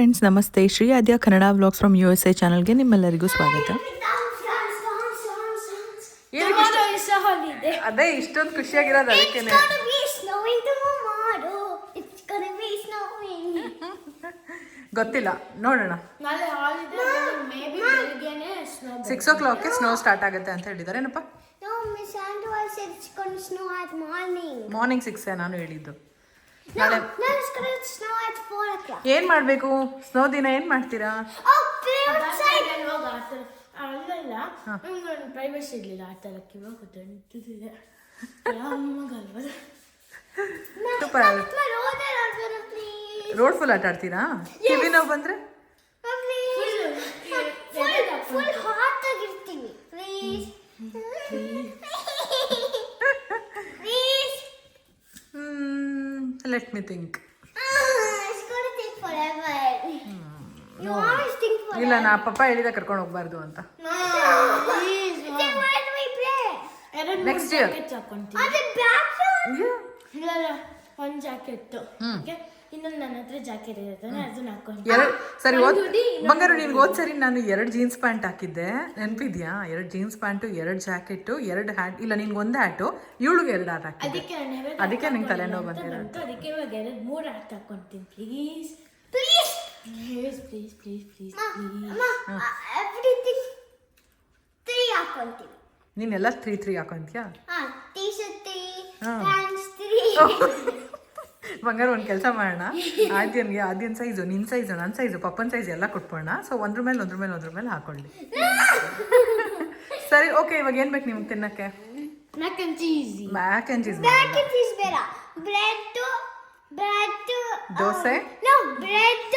Friends ನಮಸ್ತೆ. Shri Aadya Kannada vlogs from U S A ಚಾನಲ್ಗೆ ನಿಮ್ಮೆಲ್ಲರಿಗೂ ಸ್ವಾಗತ. ಅದೇ ಇಷ್ಟೊಂದು ಖುಷಿಯಾಗಿರೋದು ಅದಕ್ಕೆ. ಗೊತ್ತಿಲ್ಲ. ನೋಡೋಣ. ನಾಳೆ ಹಾಲಿಡೇ ಮೇಬಿ ಬೆಳಿಗ್ಗೆನೆ ಸ್ನೋ ಸಿಕ್ಸ್ ಓ ಕ್ಲಾಕ್ಗೆ ಸ್ನೋ ಸ್ಟಾರ್ಟ್ ಆಗುತ್ತೆ ಅಂತ ಹೇಳಿದ್ದಾರೆ ಏನಪ್ಪ. ಮಾರ್ನಿಂಗ್ ಸಿಕ್ಸ್ ನಾನು ಹೇಳಿದ್ದು. ಏನ್ ಮಾಡ್ಬೇಕು ಸ್ನೋ ಏನು ಮಾಡಬೇಕು? ಸ್ನೋ ದಿನ ಏನು ಮಾಡ್ತೀರಾ? ರೋಡ್ ಫುಲ್ ಆಟ ಆಡ್ತೀರಾ? ಫುಲ್ ನೋವು ಬಂದ್ರೆ? Please You always think. ಇಲ್ಲ ನಾ ಪಪ್ಪ ಹೇಳಿದ ಕರ್ಕೊಂಡು ಹೋಗ್ಬಾರ್ದು ಅಂತ Then why do we play? ಎರಡು Next year. Jacket the backyard? ಇಲ್ಲ ಇಲ್ಲ ಒಂದು ಜಾಕೆಟ್ ಇನ್ನೊಂದು ನನ್ನ ಹತ್ರ ಜಾಕೆಟ್ ಇರುತ್ತೆ ಅದನ್ನ ಹಾಕೊಂತೀನಿ ಎರಡ್ ಸರಿ ಓದ್ ಬಂಗಾರು ನಿನ್ಗೆ ಸರಿ ನಾನು ಎರಡು ಜೀನ್ಸ್ ಪ್ಯಾಂಟ್ ಹಾಕಿದ್ದೆ. ನೆನಪಿದ್ಯಾ? ಎರಡು ಜೀನ್ಸ್ ಪ್ಯಾಂಟು ಎರಡು ಜಾಕೆಟ್ ಎರಡು ಹ್ಯಾಟ್ ಇಲ್ಲ ನಿನ್ಗೆ ಒಂದು ಹ್ಯಾಟು ಇವಳಿಗೆ ಎರಡು ಹ್ಯಾಟ್ ಅದಕ್ಕೆ ನಾನು ಅದಕ್ಕೆ ನಿಂಗೆ ತಲೆನೋವು ಅಂತ ಬಂದಿರೋದು. ಅದಕ್ಕೆ ಇವಾಗ ಎರಡು ಮೂರು ಆಟ ಹಾಕೊಂತೀನಿ. Please Please. Please please please please uh, everything three ಹಾಕೊಂತೀವಿ ನೀನೆಲ್ಲ ತ್ರೀ ತ್ರೀ ಹಾಕೊಂತೀಯಾ? ಹಾ T shirt three. Pants three ಬಂಗಾರ ಒಂದು ಕೆಲಸ ಮಾಡೋಣ. ಆದ್ಯನ್ಗೆ ಆದ್ಯನ್ ಸೈಜು ನಿನ್ನ ಸೈಜು ನನ್ನ ಸೈಜು ಪಪ್ಪನ ಸೈಜ್ ಎಲ್ಲ ಕೊಟ್ಬೋಣ ಸೊ ಒಂದ್ರ ಮೇಲೆ ಒಂದ್ರ ಮೇಲೆ ಒಂದ್ರ ಮೇಲೆ ಹಾಕೊಳ್ಳಿ. ಸರಿ ಓಕೆ ಇವಾಗ ಏನು ಬೇಕು ನಿಮ್ಗೆ ತಿನ್ನಕ್ಕೆ? Mac and cheese mac and cheese back and cheese ಬೇಡ. Bread bread dosa? No bread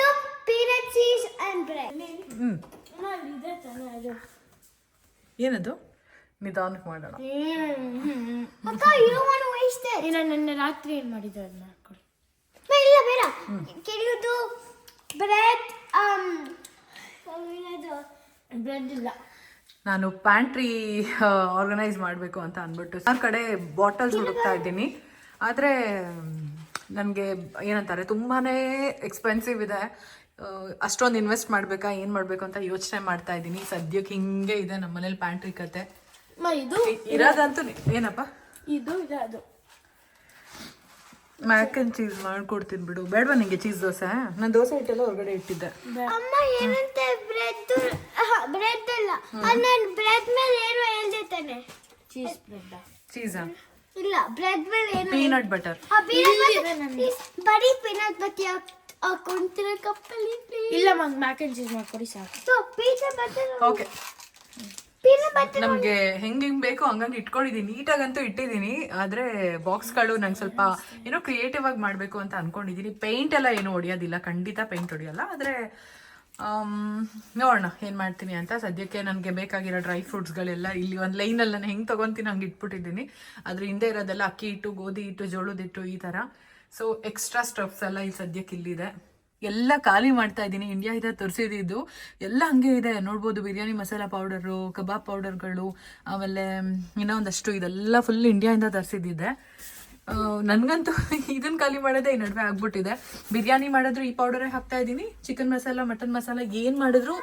peanut cheese and bread ಹ್ಞೂ ಅದು. ಏನದು? ನಿಧಾನಕ್ಕೆ ಮಾಡೋಣ. ಅಕ್ಕ you want to waste it ಇನ್ನು ನನ್ನ ರಾತ್ರಿ ಏನು ಮಾಡಿದ್ರು ಅದನ್ನ? ಹಾಕೊಳ್ಳಿ ಇಲ್ಲ ಬೇಡ. ಕೆಡಿಯೋದು ಬ್ರೆಡ್ um ಬ್ರೆಡ್ ಇಲ್ಲ. ನಾನು ಪ್ಯಾಂಟ್ರಿ ಆರ್ಗನೈಸ್ ಮಾಡಬೇಕು ಅಂತ ಅಂದ್ಬಿಟ್ಟು ಆ ಕಡೆ ಬಾಟಲ್ಸ್ ಹುಡುಕ್ತಾ ಇದ್ದೀನಿ. ಆದರೆ ನನಗೆ ಏನಂತಾರೆ ತುಂಬಾ ಎಕ್ಸ್ಪೆನ್ಸಿವ್ ಇದೆ. ಅಷ್ಟೊಂದು ಇನ್ವೆಸ್ಟ್ ಮಾಡಬೇಕಾ ಏನು ಮಾಡಬೇಕು ಅಂತ ಯೋಚನೆ ಮಾಡ್ತಾ ಇದ್ದೀನಿ. ಸದ್ಯಕ್ಕೆ ಹಿಂಗೆ ಇದೆ ನಮ್ಮ ಮನೇಲಿ ಪ್ಯಾಂಟ್ರಿ ಕತೆ ಇರೋದಂತೂ ಏನಪ್ಪ? ಇದು ಇದು ಅದು ಮ್ಯಾಕ್ ಆ್ಯಂಡ್ ಚೀಸ್ ಮಾಡ್ಕೊಡ್ತೀನಿ ಬಿಡು. ಬೇಡವಾ ನಿಂಗೆ ಚೀಸ್ ದೋಸೆ? ನಾನು ದೋಸೆ ಹಿಟ್ಟೆಲ್ಲ ಹೊರಗಡೆ ಇಟ್ಟಿದ್ದೆ. ಅಮ್ಮ ಏನಂತ? ಬ್ರೆಡ್ ಬ್ರೆಡ್ ಇಲ್ಲ ನಾನು ಬ್ರೆಡ್ ಮೇಲೆ ಏನೋ ಹೇಳ್ದೆ ತಾನೆ ಚೀಸ್ ಬ್ರೆಡ್ ಚೀಸಾ ಇಲ್ಲ ಬ್ರೆಡ್ ಮೇಲೆ ಏನೋ ಪೀನಟ್ ಬಟರ್ ಬರೀ ಪೀನಟ್ ಬಟರ್ ಹಾಕೊಂತಿರ ಕಪ್ಪಲ್ಲಿ ಇಲ್ಲ ಮ್ಯಾಕ್ ಅಂಡ್ ಚೀಸ್ ಮಾಡ್ಕೊಡಿ ಸಾಕು. ಸೊ ಪೀನಟ್ ಬಟರ್ ಓಕೆ ನಮ್ಗೆ ಹೆಂಗ್ ಹೆಂಗ್ ಬೇಕೋ ಹಂಗಂಗ್ ಇಟ್ಕೊಂಡಿದೀನಿ. ನೀಟಾಗಂತೂ ಇಟ್ಟಿದ್ದೀನಿ ಆದ್ರೆ ಬಾಕ್ಸ್ಗಳು ನಂಗೆ ಸ್ವಲ್ಪ ಏನೋ ಕ್ರಿಯೇಟಿವ್ ಆಗಿ ಮಾಡ್ಬೇಕು ಅಂತ ಅನ್ಕೊಂಡಿದೀನಿ. ಪೇಂಟ್ ಎಲ್ಲ ಏನು ಹೊಡಿಯೋದಿಲ್ಲ ಖಂಡಿತ ಪೇಂಟ್ ಹೊಡಿಯಲ್ಲ ಆದ್ರೆ ನೋಡೋಣ ಏನ್ ಮಾಡ್ತೀನಿ ಅಂತ. ಸದ್ಯಕ್ಕೆ ನನಗೆ ಬೇಕಾಗಿರೋ ಡ್ರೈ ಫ್ರೂಟ್ಸ್ಗಳೆಲ್ಲ ಇಲ್ಲಿ ಒಂದು ಲೈನಲ್ಲಿ ನಾನು ಹೆಂಗೆ ತಗೊಂತೀನಿ ಹಂಗೆ ಇಟ್ಬಿಟ್ಟಿದ್ದೀನಿ. ಅದ್ರ ಹಿಂದೆ ಇರೋದೆಲ್ಲ ಅಕ್ಕಿ ಹಿಟ್ಟು ಗೋಧಿ ಹಿಟ್ಟು ಜೋಳದಿಟ್ಟು ಈ ಥರ ಸೊ ಎಕ್ಸ್ಟ್ರಾ ಸ್ಟಫ್ಸ್ ಎಲ್ಲ ಇಲ್ಲಿ ಸದ್ಯಕ್ಕೆ ಇಲ್ಲಿದೆ. ಎಲ್ಲ ಖಾಲಿ ಮಾಡ್ತಾ ಇದ್ದೀನಿ. ಇಂಡಿಯಾ ಇದೆ, ತರಿಸಿದ್ದು ಎಲ್ಲ ಹಂಗೆ ಇದೆ. ನೋಡ್ಬೋದು ಬಿರಿಯಾನಿ ಮಸಾಲ ಪೌಡರು ಕಬಾಬ್ ಪೌಡರ್ಗಳು ಆಮೇಲೆ ಇನ್ನೂ ಒಂದಷ್ಟು ಇದೆಲ್ಲ ಫುಲ್ ಇಂಡಿಯಾಯಿಂದ ತರಿಸಿದ್ದಿದೆ. ನನಗಂತೂ ಇದನ್ನ ಖಾಲಿ ಮಾಡೋದೇ ಈ ನಡುವೆ ಆಗ್ಬಿಟ್ಟಿದೆ. ಬಿರಿಯಾನಿ ಮಾಡಿದ್ರು ಈ ಪೌಡರೇ ಹಾಕ್ತಾ ಇದ್ದೀನಿ. ಚಿಕನ್ ಮಸಾಲ ಮಟನ್ ಮಸಾಲ ಏನು ಮಾಡಿದ್ರು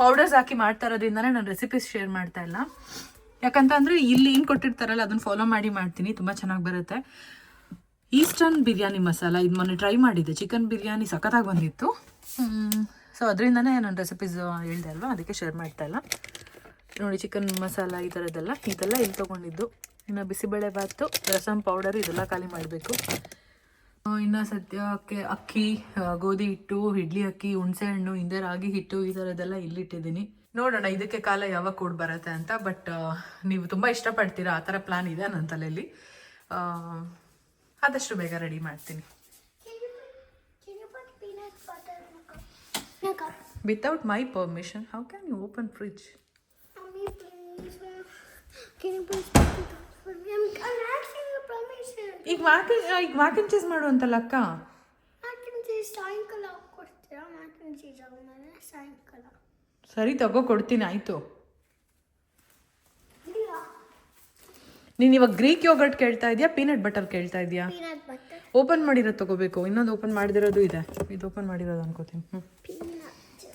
ಪೌಡರ್ಸ್ ಹಾಕಿ ಮಾಡ್ತಾ ಇರೋದ್ರಿಂದನೇ ನಾನು ರೆಸಿಪೀಸ್ ಶೇರ್ ಮಾಡ್ತಾ ಇಲ್ಲ. ಯಾಕಂತಂದ್ರೆ ಇಲ್ಲಿ ಏನು ಕೊಟ್ಟಿರ್ತಾರಲ್ಲ ಅದನ್ನು ಫಾಲೋ ಮಾಡಿ ಮಾಡ್ತೀನಿ. ತುಂಬ ಚೆನ್ನಾಗಿ ಬರುತ್ತೆ. ಈಸ್ಟರ್ನ್ ಬಿರಿಯಾನಿ ಮಸಾಲ ಇದು ಮೊನ್ನೆ ಟ್ರೈ ಮಾಡಿದ್ದೆ. ಚಿಕನ್ ಬಿರಿಯಾನಿ ಸಖತ್ತಾಗಿ ಬಂದಿತ್ತು. ಸೊ ಅದರಿಂದನೇ ನಾನು ರೆಸಿಪೀಸ್ ಹೇಳಿದೆ ಅಲ್ವಾ? ಅದಕ್ಕೆ ಶೇರ್ ಮಾಡ್ತಾ ಇಲ್ಲ. ನೋಡಿ ಚಿಕನ್ ಮಸಾಲ ಈ ಥರದ್ದೆಲ್ಲ ಇದೆಲ್ಲ ಇಲ್ಲಿ ತೊಗೊಂಡಿದ್ದು. ಇನ್ನು ಬಿಸಿಬೇಳೆ ಭಾತು ರಸಮ್ ಪೌಡರ್ ಇದೆಲ್ಲ ಖಾಲಿ ಮಾಡಬೇಕು. ಇನ್ನು ಸದ್ಯಕ್ಕೆ ಅಕ್ಕಿ ಗೋಧಿ ಹಿಟ್ಟು, ಇಡ್ಲಿ ಅಕ್ಕಿ, ಹುಣಸೆ ಹಣ್ಣು, ಹಿಂದೆ ರಾಗಿ ಹಿಟ್ಟು ಈ ಥರದ್ದೆಲ್ಲ ಇಲ್ಲಿಟ್ಟಿದ್ದೀನಿ. ನೋಡೋಣ, ಇದಕ್ಕೆ ಕಾಲ ಯಾವಾಗ ಕೂಡ ಬರುತ್ತೆ ಅಂತ. ಬಟ್ ನೀವು ತುಂಬ ಇಷ್ಟಪಡ್ತೀರಾ? ಆ ಥರ ಪ್ಲ್ಯಾನ್ ಇದೆ ನನ್ನ ತಲೆಯಲ್ಲಿ. ಆದಷ್ಟು ಬೇಗ ರೆಡಿ ಮಾಡ್ತೀನಿ Can you put peanut butter in a cup? In a cup. Without my permission how can you open fridge Mommy, please. uh, Can you please put it on for me? I'm, I'm asking your permission. ಈಗ ಮ್ಯಾಕ್ ಈಗ ಮ್ಯಾಕ್ and cheese ಮಾಡು ಅಂತಲ್ಲ ಅಕ್ಕ ಮಾರ್ಕಿನ್ cheese ಸಾಯಂಕಾಲ ಕೊಡ್ತೀರಾ ಮಾರ್ಕಿನ್ cheese ಆದ್ಮೇಲೆ ಸಾಯಂಕಾಲ ಸರಿ ತಗೋ ಕೊಡ್ತೀನಿ ಆಯಿತು ನೀನು ಇವಾಗ ಗ್ರೀಕ್ ಯೋಗರ್ಟ್ ಕೇಳ್ತಾ ಇದೆಯಾ ಪೀನಟ್ ಬಟರ್ ಕೇಳ್ತಾ ಇದೆಯಾ? ಓಪನ್ ಮಾಡಿರೋದು ತಗೋಬೇಕು. ಇನ್ನೊಂದು ಓಪನ್ ಮಾಡಿದಿರೋದು ಇದೆ. ಇದು ಓಪನ್ ಮಾಡಿರೋದು ಅನ್ಕೋತೀನಿ. ಹ್ಞೂ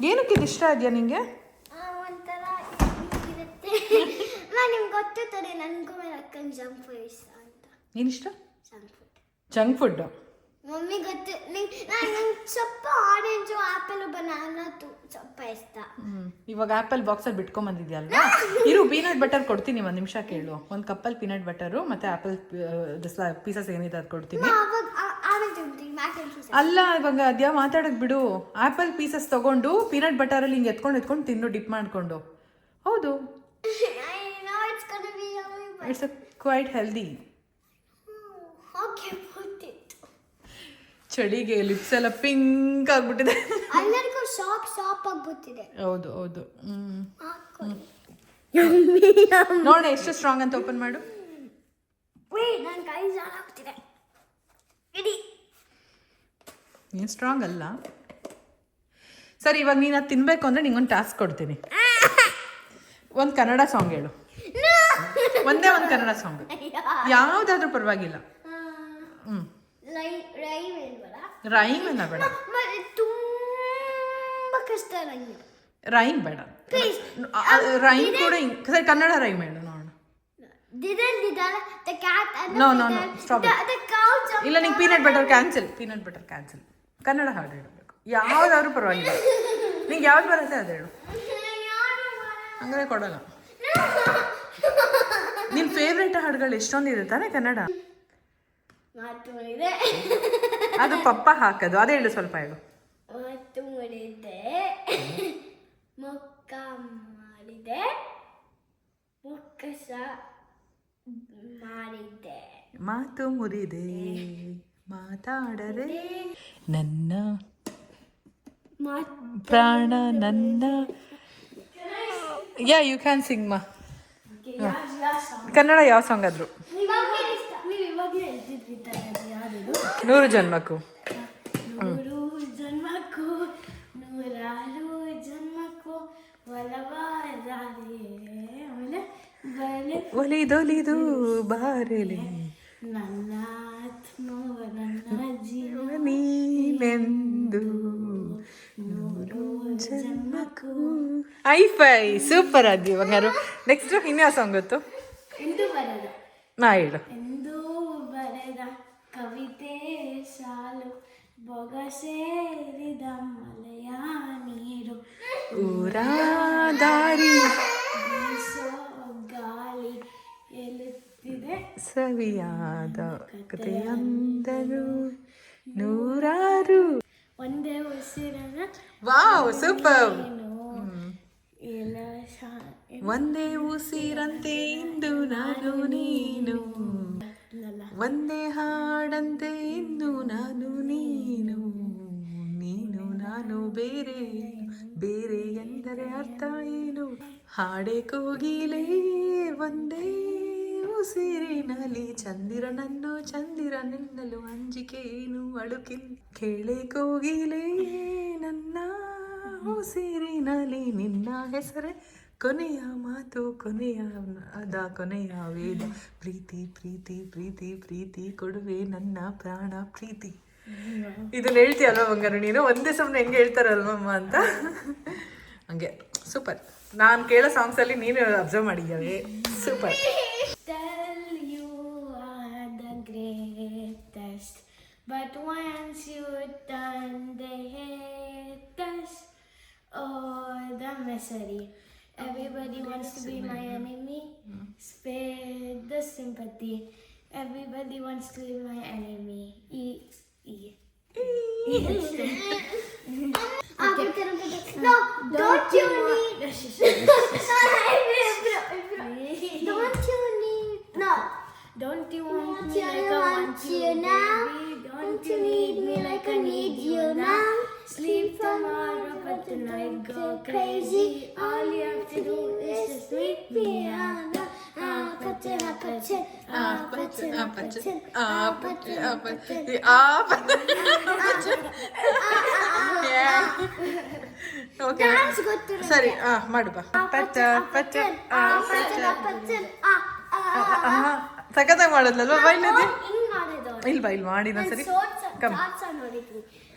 ಏನಕ್ಕೆ ಇದು ಇಷ್ಟ ಇದೆಯಾ ನಿಮಗೆ ನಿಮ್ಗೆ ನನಗೂ ಫುಡ್ ಇಷ್ಟ jump food junk food mummy ಗೊತ್ತು. ನಿಂಗೆ ಸ್ವಲ್ಪ ಆರೆಂಜು ಆಪಲ್ ಬನಾನ ತು ಸ್ವಲ್ಪ ಇಷ್ಟ. ಇವಾಗ ಆ್ಯಪಲ್ ಬಾಕ್ಸಲ್ಲಿ ಬಿಟ್ಕೊಂಬಂದಿದ್ಯಲ್ವಾ? ಇರು ಪೀನಟ್ ಬಟರ್ ಕೊಡ್ತೀನಿ ಒಂದು ನಿಮಿಷ ಕೇಳು. ಒಂದು ಕಪ್ಪಲ್ಲಿ ಪೀನಟ್ ಬಟರು ಮತ್ತೆ ಆಪಲ್ ಪೀಸಸ್ ಏನಿದೆ ಅದು ಕೊಡ್ತೀನಿ. ಅಲ್ಲ ಇವಾಗ ಅದ್ಯಾ ಮಾತಾಡಕ್ ಬಿಡು. ಆಪಲ್ ಪೀಸಸ್ ತಗೊಂಡು ಪೀನಟ್ ಬಟರಲ್ಲಿ ಹಿಂಗೆ ಎತ್ಕೊಂಡು ಎತ್ಕೊಂಡು ತಿನ್ನು ಡಿಪ್ ಮಾಡಿಕೊಂಡು. ಹೌದು. ಇಟ್ಸ್ ಅ ಕ್ವೈಟ್ ಹೆಲ್ದಿ ಚಳಿಗೆ ಲಿಪ್ಸ್ ಎಲ್ಲ ಪಿಂಕ್ ಆಗ್ಬಿಟ್ಟಿದೆ. ಎಲ್ಲರಿಗೂ ಶಾಪ್ ಶಾಪ್ ಆಗ್ಬಿಟ್ಟಿದೆ. ಹೌದು ಹೌದು. ನೋಡ ಎಷ್ಟು ಸ್ಟ್ರಾಂಗ್ ಅಂತ ಓಪನ್ ಮಾಡು. ನನ್ನ ಕೈ ಆಗ್ತಿದೆ ಇಡಿ. ನೀನು ಸ್ಟ್ರಾಂಗ್ ಅಲ್ಲ. ಸರಿ ಇವಾಗ ನೀನು ಅದು ತಿನ್ಬೇಕು ಅಂದ್ರೆ ನಿಂಗೊಂದು ಟಾಸ್ಕ್ ಕೊಡ್ತೀನಿ. ಒಂದು ಕನ್ನಡ ಸಾಂಗ್ ಹೇಳು. ಒಂದೇ ಒಂದು ಕನ್ನಡ ಸಾಂಗ್ ಯಾವುದಾದ್ರೂ ಪರವಾಗಿಲ್ಲ. ಹ್ಞೂ ರೈಮ್ ಎಲ್ಲ ಬೇಡ. ತುಂಬ ಕಷ್ಟ ರೈಮ್ ಬೇಡ. ರೈಮ್ ಕೂಡ ಸರಿ ಕನ್ನಡ ರೈಮ್ ಹೇಳು ನೋಡೋಣ. ನೋ ನೋ cow jumped ಇಲ್ಲ ನಿಂಗೆ peanut butter cancel peanut butter cancel Kannada ಹಾಡು ಹೇಳಬೇಕು. ಯಾವುದಾದ್ರೂ ಪರವಾಗಿಲ್ಲ. ನಿಂಗೆ ಯಾವ್ದು ಬರುತ್ತೆ ಅದು ಹೇಳು. ಹಂಗಾರೆ ಕೊಡಲ್ಲ. ನಿನ್ನ ಫೇವ್ರೇಟ್ ಹಾಡುಗಳು ಎಷ್ಟೊಂದಿದೆ ತಾನೇ ಕನ್ನಡ? ಮಾತು ಮುರಿದೆ ಅದು ಪಪ್ಪ ಹಾಕೋದು. ಅದೇ ಹೇಳು ಸ್ವಲ್ಪ ಹೇಳು. ಮಾತು ಮುರಿದೆ. ಮುಕ್ಕ ಮಾಡಿದೆ. ಮುಕ್ಕಸ ಮಾಡಿದ್ದೆ ಮಾತು ಮುರಿದೆ. ಮಾತಾಡದೆ ನನ್ನ ಮಾ ಪ್ರಾಣ ನನ್ನ ಯಾ ಯು ಕ್ಯಾನ್ ಸಿಂಗ್ ಮಾ ಕನ್ನಡ ಯಾವ ಸಾಂಗ್ ಆದ್ರು? ನೂರು ಜನ್ಮಕ್ಕೂ. ನೂರು ಜನ್ಮಕ್ಕೂ ನೂರಾರು ಜನ್ಮಕ್ಕೂ ಆಮೇಲೆ ಒಲಿದೊಲಿದು ಬಾರೆಲೆ. ನನ್ನ ಆತ್ಮವ ನನ್ನ ಜೀವ ನೀನೆಂದು ನೂರು ಜನ್ಮಕ್ಕೂ. ಐ ಫೈ ಸೂಪರ್ ಆದ್ವಿ ಇವಾಗ ನೆಕ್ಸ್ಟ್ ಇನ್ಯಾವ ಸಾಂಗ್ ಗೊತ್ತು? ನಾ ಹೇಳು. ಕವಿತೆ ಸಾಲು ಬೊಗ ಸೇರಿದ ಮಲೆಯ ನೀರು ಊರ ದಾರಿ ಬೀಸೋ ಗಾಳಿ ಎಲುತ್ತಿದೆ. ಸವಿಯಾದ ಕಥೆಯಂದರು. ನೂರಾರು. ಒಂದೇ ಉಸಿರನ ವಾವ್ ಸೂಪರ್. ಎಲ್ಲ ಒಂದೇ ಉಸಿರಂತೆ ಇಂದು ನಾನು ನೀನು. ಒಂದೇ ಹಾಡಂತೆ ಇಂದು ನಾನು ನೀನು ನೀನು ನಾನು ಬೇರೆ ಬೇರೆ ಎಂದರೆ ಅರ್ಥ ಏನು? ಹಾಡೆ ಕೋಗಿಲೆ ಒಂದೇ ಉಸಿರಿನಲ್ಲಿ, ಚಂದಿರನನ್ನು ಚಂದಿರನೆನ್ನಲು ಅಂಜಿಕೆ ಏನು ಅಳುಕಿ ಕೇಳೆ ಕೋಗಿಲೆ ನನ್ನ ಉಸಿರಿನಲ್ಲಿ ನಿನ್ನ ಹೆಸರೇ ಕೊನೆಯ ಮಾತು ಕೊನೆಯ ಅದ ಕೊನೆಯ ವೇದ ಪ್ರೀತಿ ಪ್ರೀತಿ ಪ್ರೀತಿ ಪ್ರೀತಿ ಕೊಡುವೆ ನನ್ನ ಪ್ರಾಣ ಪ್ರೀತಿ. ಇದನ್ನ ಹೇಳ್ತೀಯಲ್ವಾ ಬಂಗಾರ ನೀನು? ಒಂದೇ ಸಮನೆ ಹೆಂಗೆ ಹೇಳ್ತಾರಲ್ವಮ್ಮ ಅಂತ? ಹಂಗೆ. ಸೂಪರ್. ನಾನು ಕೇಳೋ ಸಾಂಗ್ಸ್ ಅಲ್ಲಿ ನೀನು observe ಮಾಡಿದ್ದಾವೆ super. But once you done the haters, oh the misery. Everybody wants to be my enemy. Spare the sympathy. Everybody wants to be my enemy. E E. No, don't you need? Don't you need? No. Don't you want me like I want you now? Don't you need me like tonight go crazy. All you have to do is just meet me on the Apache, Apache, Apache, Apache, okay Dance ಗೊತ್ತಿರೋ ಸರಿ ಆ ಮಾಡು ಬಾ ಪಚ್ಚ ಪಚ್ಚ ಆ ಪಚ್ಚ ಪಚ್ಚನ್, ಆ, ಆ. ಸಖತ್ತಾಗಿ ಮಾಡೋದ್ಲಲ್ವಾ ಬೈಲದಿ ಹಿಂಗ್ ಮಾಡಿದವ್ರು ಇಲ್ವಾ ಇಲ್ಲಿ ಮಾಡಿದ ಸರಿ Come.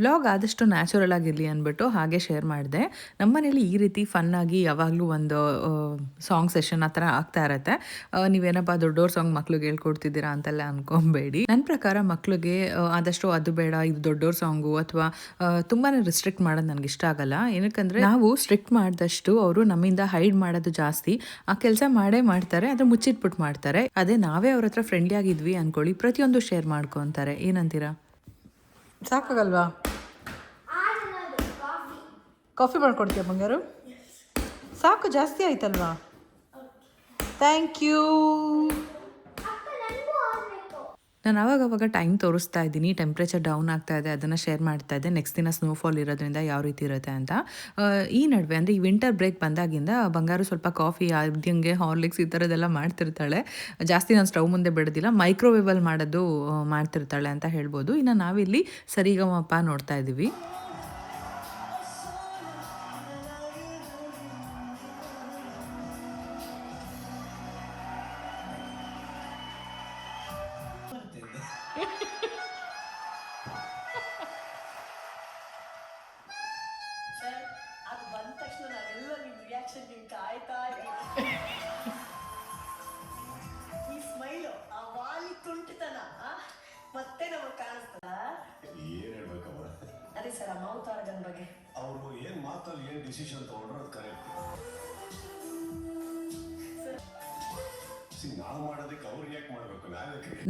ವ್ಲಾಗ್ ಆದಷ್ಟು ನ್ಯಾಚುರಲ್ ಆಗಿರಲಿ ಅಂದ್ಬಿಟ್ಟು ಹಾಗೆ ಶೇರ್ ಮಾಡಿದೆ. ನಮ್ಮನೇಲಿ ಈ ರೀತಿ ಫನ್ನಾಗಿ ಯಾವಾಗಲೂ ಒಂದು ಸಾಂಗ್ ಸೆಷನ್ ಆ ಥರ ಆಗ್ತಾ ಇರತ್ತೆ. ನೀವೇನಪ್ಪ ದೊಡ್ಡವ್ರ ಸಾಂಗ್ ಮಕ್ಳಿಗೆ ಹೇಳ್ಕೊಡ್ತಿದ್ದೀರಾ ಅಂತೆಲ್ಲ ಅನ್ಕೊಬೇಡಿ. ನನ್ನ ಪ್ರಕಾರ ಮಕ್ಳಿಗೆ ಆದಷ್ಟು ಅದು ಬೇಡ, ಇದು ದೊಡ್ಡವ್ರ ಸಾಂಗು ಅಥವಾ ತುಂಬಾ ರಿಸ್ಟ್ರಿಕ್ಟ್ ಮಾಡೋದು ನನಗೆ ಇಷ್ಟ ಆಗಲ್ಲ. ಏನಕ್ಕಂದರೆ ನಾವು ಸ್ಟ್ರಿಕ್ಟ್ ಮಾಡಿದಷ್ಟು ಅವರು ನಮ್ಮಿಂದ ಹೈಡ್ ಮಾಡೋದು ಜಾಸ್ತಿ. ಆ ಕೆಲಸ ಮಾಡೇ ಮಾಡ್ತಾರೆ ಅದು ಮುಚ್ಚಿಟ್ಬಿಟ್ಟು ಮಾಡ್ತಾರೆ. ಅದೇ ನಾವೇ ಅವ್ರ ಹತ್ರ ಫ್ರೆಂಡ್ಲಿ ಆಗಿದ್ವಿ ಅನ್ಕೊಳ್ಳಿ, ಪ್ರತಿಯೊಂದು ಶೇರ್ ಮಾಡ್ಕೊತಾರೆ. ಏನಂತೀರಾ? ಸಾಕಾಗಲ್ವಾ? ಕಾಫಿ ಮಾಡ್ಕೊಡ್ತೀಯ ಬಂಗಾರು? ಸಾಕು ಜಾಸ್ತಿ ಆಯ್ತಲ್ವಾ? ಥ್ಯಾಂಕ್ ಯು ನಾನು ಅವಾಗ ಅವಾಗ ಟೈಮ್ ತೋರಿಸ್ತಾ ಇದ್ದೀನಿ ಟೆಂಪ್ರೇಚರ್ ಡೌನ್ ಆಗ್ತಾ ಇದೆ, ಅದನ್ನು ಶೇರ್ ಮಾಡ್ತಾ ಇದ್ದೆ. ನೆಕ್ಸ್ಟ್ ದಿನ ಸ್ನೋಫಾಲ್ ಇರೋದ್ರಿಂದ ಯಾವ ರೀತಿ ಇರುತ್ತೆ ಅಂತ. ಈ ನಡುವೆ ಅಂದರೆ ಈ ವಿಂಟರ್ ಬ್ರೇಕ್ ಬಂದಾಗಿಂದ ಬಂಗಾರು ಸ್ವಲ್ಪ ಕಾಫಿ ಅದಂಗೆ ಹಾರ್ಲಿಕ್ಸ್ ಈ ಥರದ್ದೆಲ್ಲ ಮಾಡ್ತಿರ್ತಾಳೆ. ಜಾಸ್ತಿ ನಾನು ಸ್ಟವ್ ಮುಂದೆ ಬಿಡೋದಿಲ್ಲ ಮೈಕ್ರೋವೇವಲ್ಲಿ ಮಾಡೋದು ಮಾಡ್ತಿರ್ತಾಳೆ ಅಂತ ಹೇಳ್ಬೋದು. ಇನ್ನು ನಾವಿಲ್ಲಿ ಸರಿಗಮಪ್ಪ ನೋಡ್ತಾ ಇದ್ದೀವಿ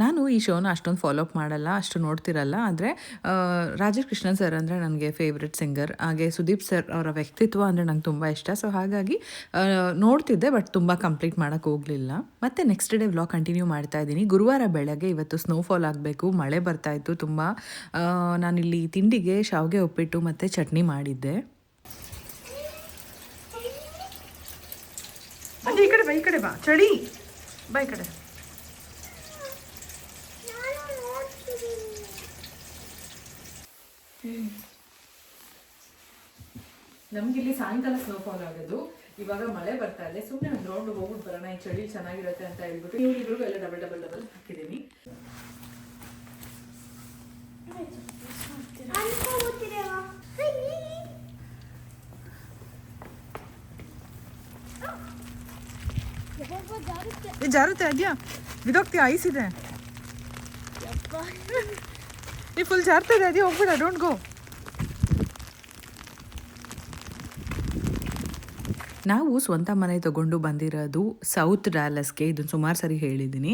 ನಾನು ಈ ಶೋನ ಅಷ್ಟೊಂದು ಫಾಲೋ ಅಪ್ ಮಾಡಲ್ಲ, ಅಷ್ಟು ನೋಡ್ತಿರಲ್ಲ, ಆದರೆ ರಾಜಕೃಷ್ಣನ್ ಕೃಷ್ಣನ್ ಸರ್ ಅಂದರೆ ನನಗೆ ಫೇವ್ರೆಟ್ ಸಿಂಗರ್ ಹಾಗೆ ಸುದೀಪ್ ಸರ್ ಅವರ ವ್ಯಕ್ತಿತ್ವ ಅಂದರೆ ನಂಗೆ ತುಂಬ ಇಷ್ಟ. ಸೊ ಹಾಗಾಗಿ ನೋಡ್ತಿದ್ದೆ ಬಟ್ ತುಂಬ ಕಂಪ್ಲೀಟ್ ಮಾಡೋಕ್ಕೆ ಹೋಗಲಿಲ್ಲ. ಮತ್ತೆ ನೆಕ್ಸ್ಟ್ ಡೇ ವ್ಲಾಗ್ ಕಂಟಿನ್ಯೂ ಮಾಡ್ತಾ ಇದ್ದೀನಿ. ಗುರುವಾರ ಬೆಳಗ್ಗೆ ಇವತ್ತು ಸ್ನೋಫಾಲ್ ಆಗಬೇಕು, ಮಳೆ ಬರ್ತಾ ಇತ್ತು ತುಂಬ. ನಾನಿಲ್ಲಿ ತಿಂಡಿಗೆ ಶಾವಿಗೆ ಉಪ್ಪಿಟ್ಟು ಮತ್ತು ಚಟ್ನಿ ಮಾಡಿದ್ದೆ. ಈ ಕಡೆ ಬಾ, ಈ ಕಡೆ ಬಾ, ಚಳಿ. ಬಾ ಈ ಕಡೆ ನಾನು ನೋಡ್ತಿದ್ದೀನಿ ನಮ್ಗಿಲ್ಲಿ ಸಾಯಂಕಾಲ ಸ್ನೋಫಾಲ್ ಆಗೋದು. ಇವಾಗ ಮಳೆ ಬರ್ತಾ ಇದೆ. ಸುಮ್ಮನೆ ಒಂದು ರೌಂಡ್ ಹೋಗ್ಬಿಟ್ಟು ಬರೋಣ. ಈ ಚಳಿ ಚೆನ್ನಾಗಿರುತ್ತೆ ಅಂತ ಹೇಳ್ಬಿಟ್ಟು ಇವ್ರಿಬ್ರಿಗೂ ಎಲ್ಲ ಡಬಲ್ ಡಬಲ್ ಡಬಲ್ ಹಾಕಿದ್ದೀನಿ. ಜಾರುತ್ತೆ ಅದ್ಯಾ? ಬಿದೋಗ್ತೀಯ ಐಸ್ ಇದೆ. ಈ ಫುಲ್ ಜಾರ್ತಾ ಇದೆ ಅದೇ ಹೋಗ್ಬಿಡ ಡೋಂಟ್ ಗೋ ನಾವು ಸ್ವಂತ ಮನೆ ತಗೊಂಡು ಬಂದಿರೋದು ಸೌತ್ ಡ್ಯಾಲಸ್ಗೆ ಇದನ್ನು ಸುಮಾರು ಸರಿ ಹೇಳಿದ್ದೀನಿ.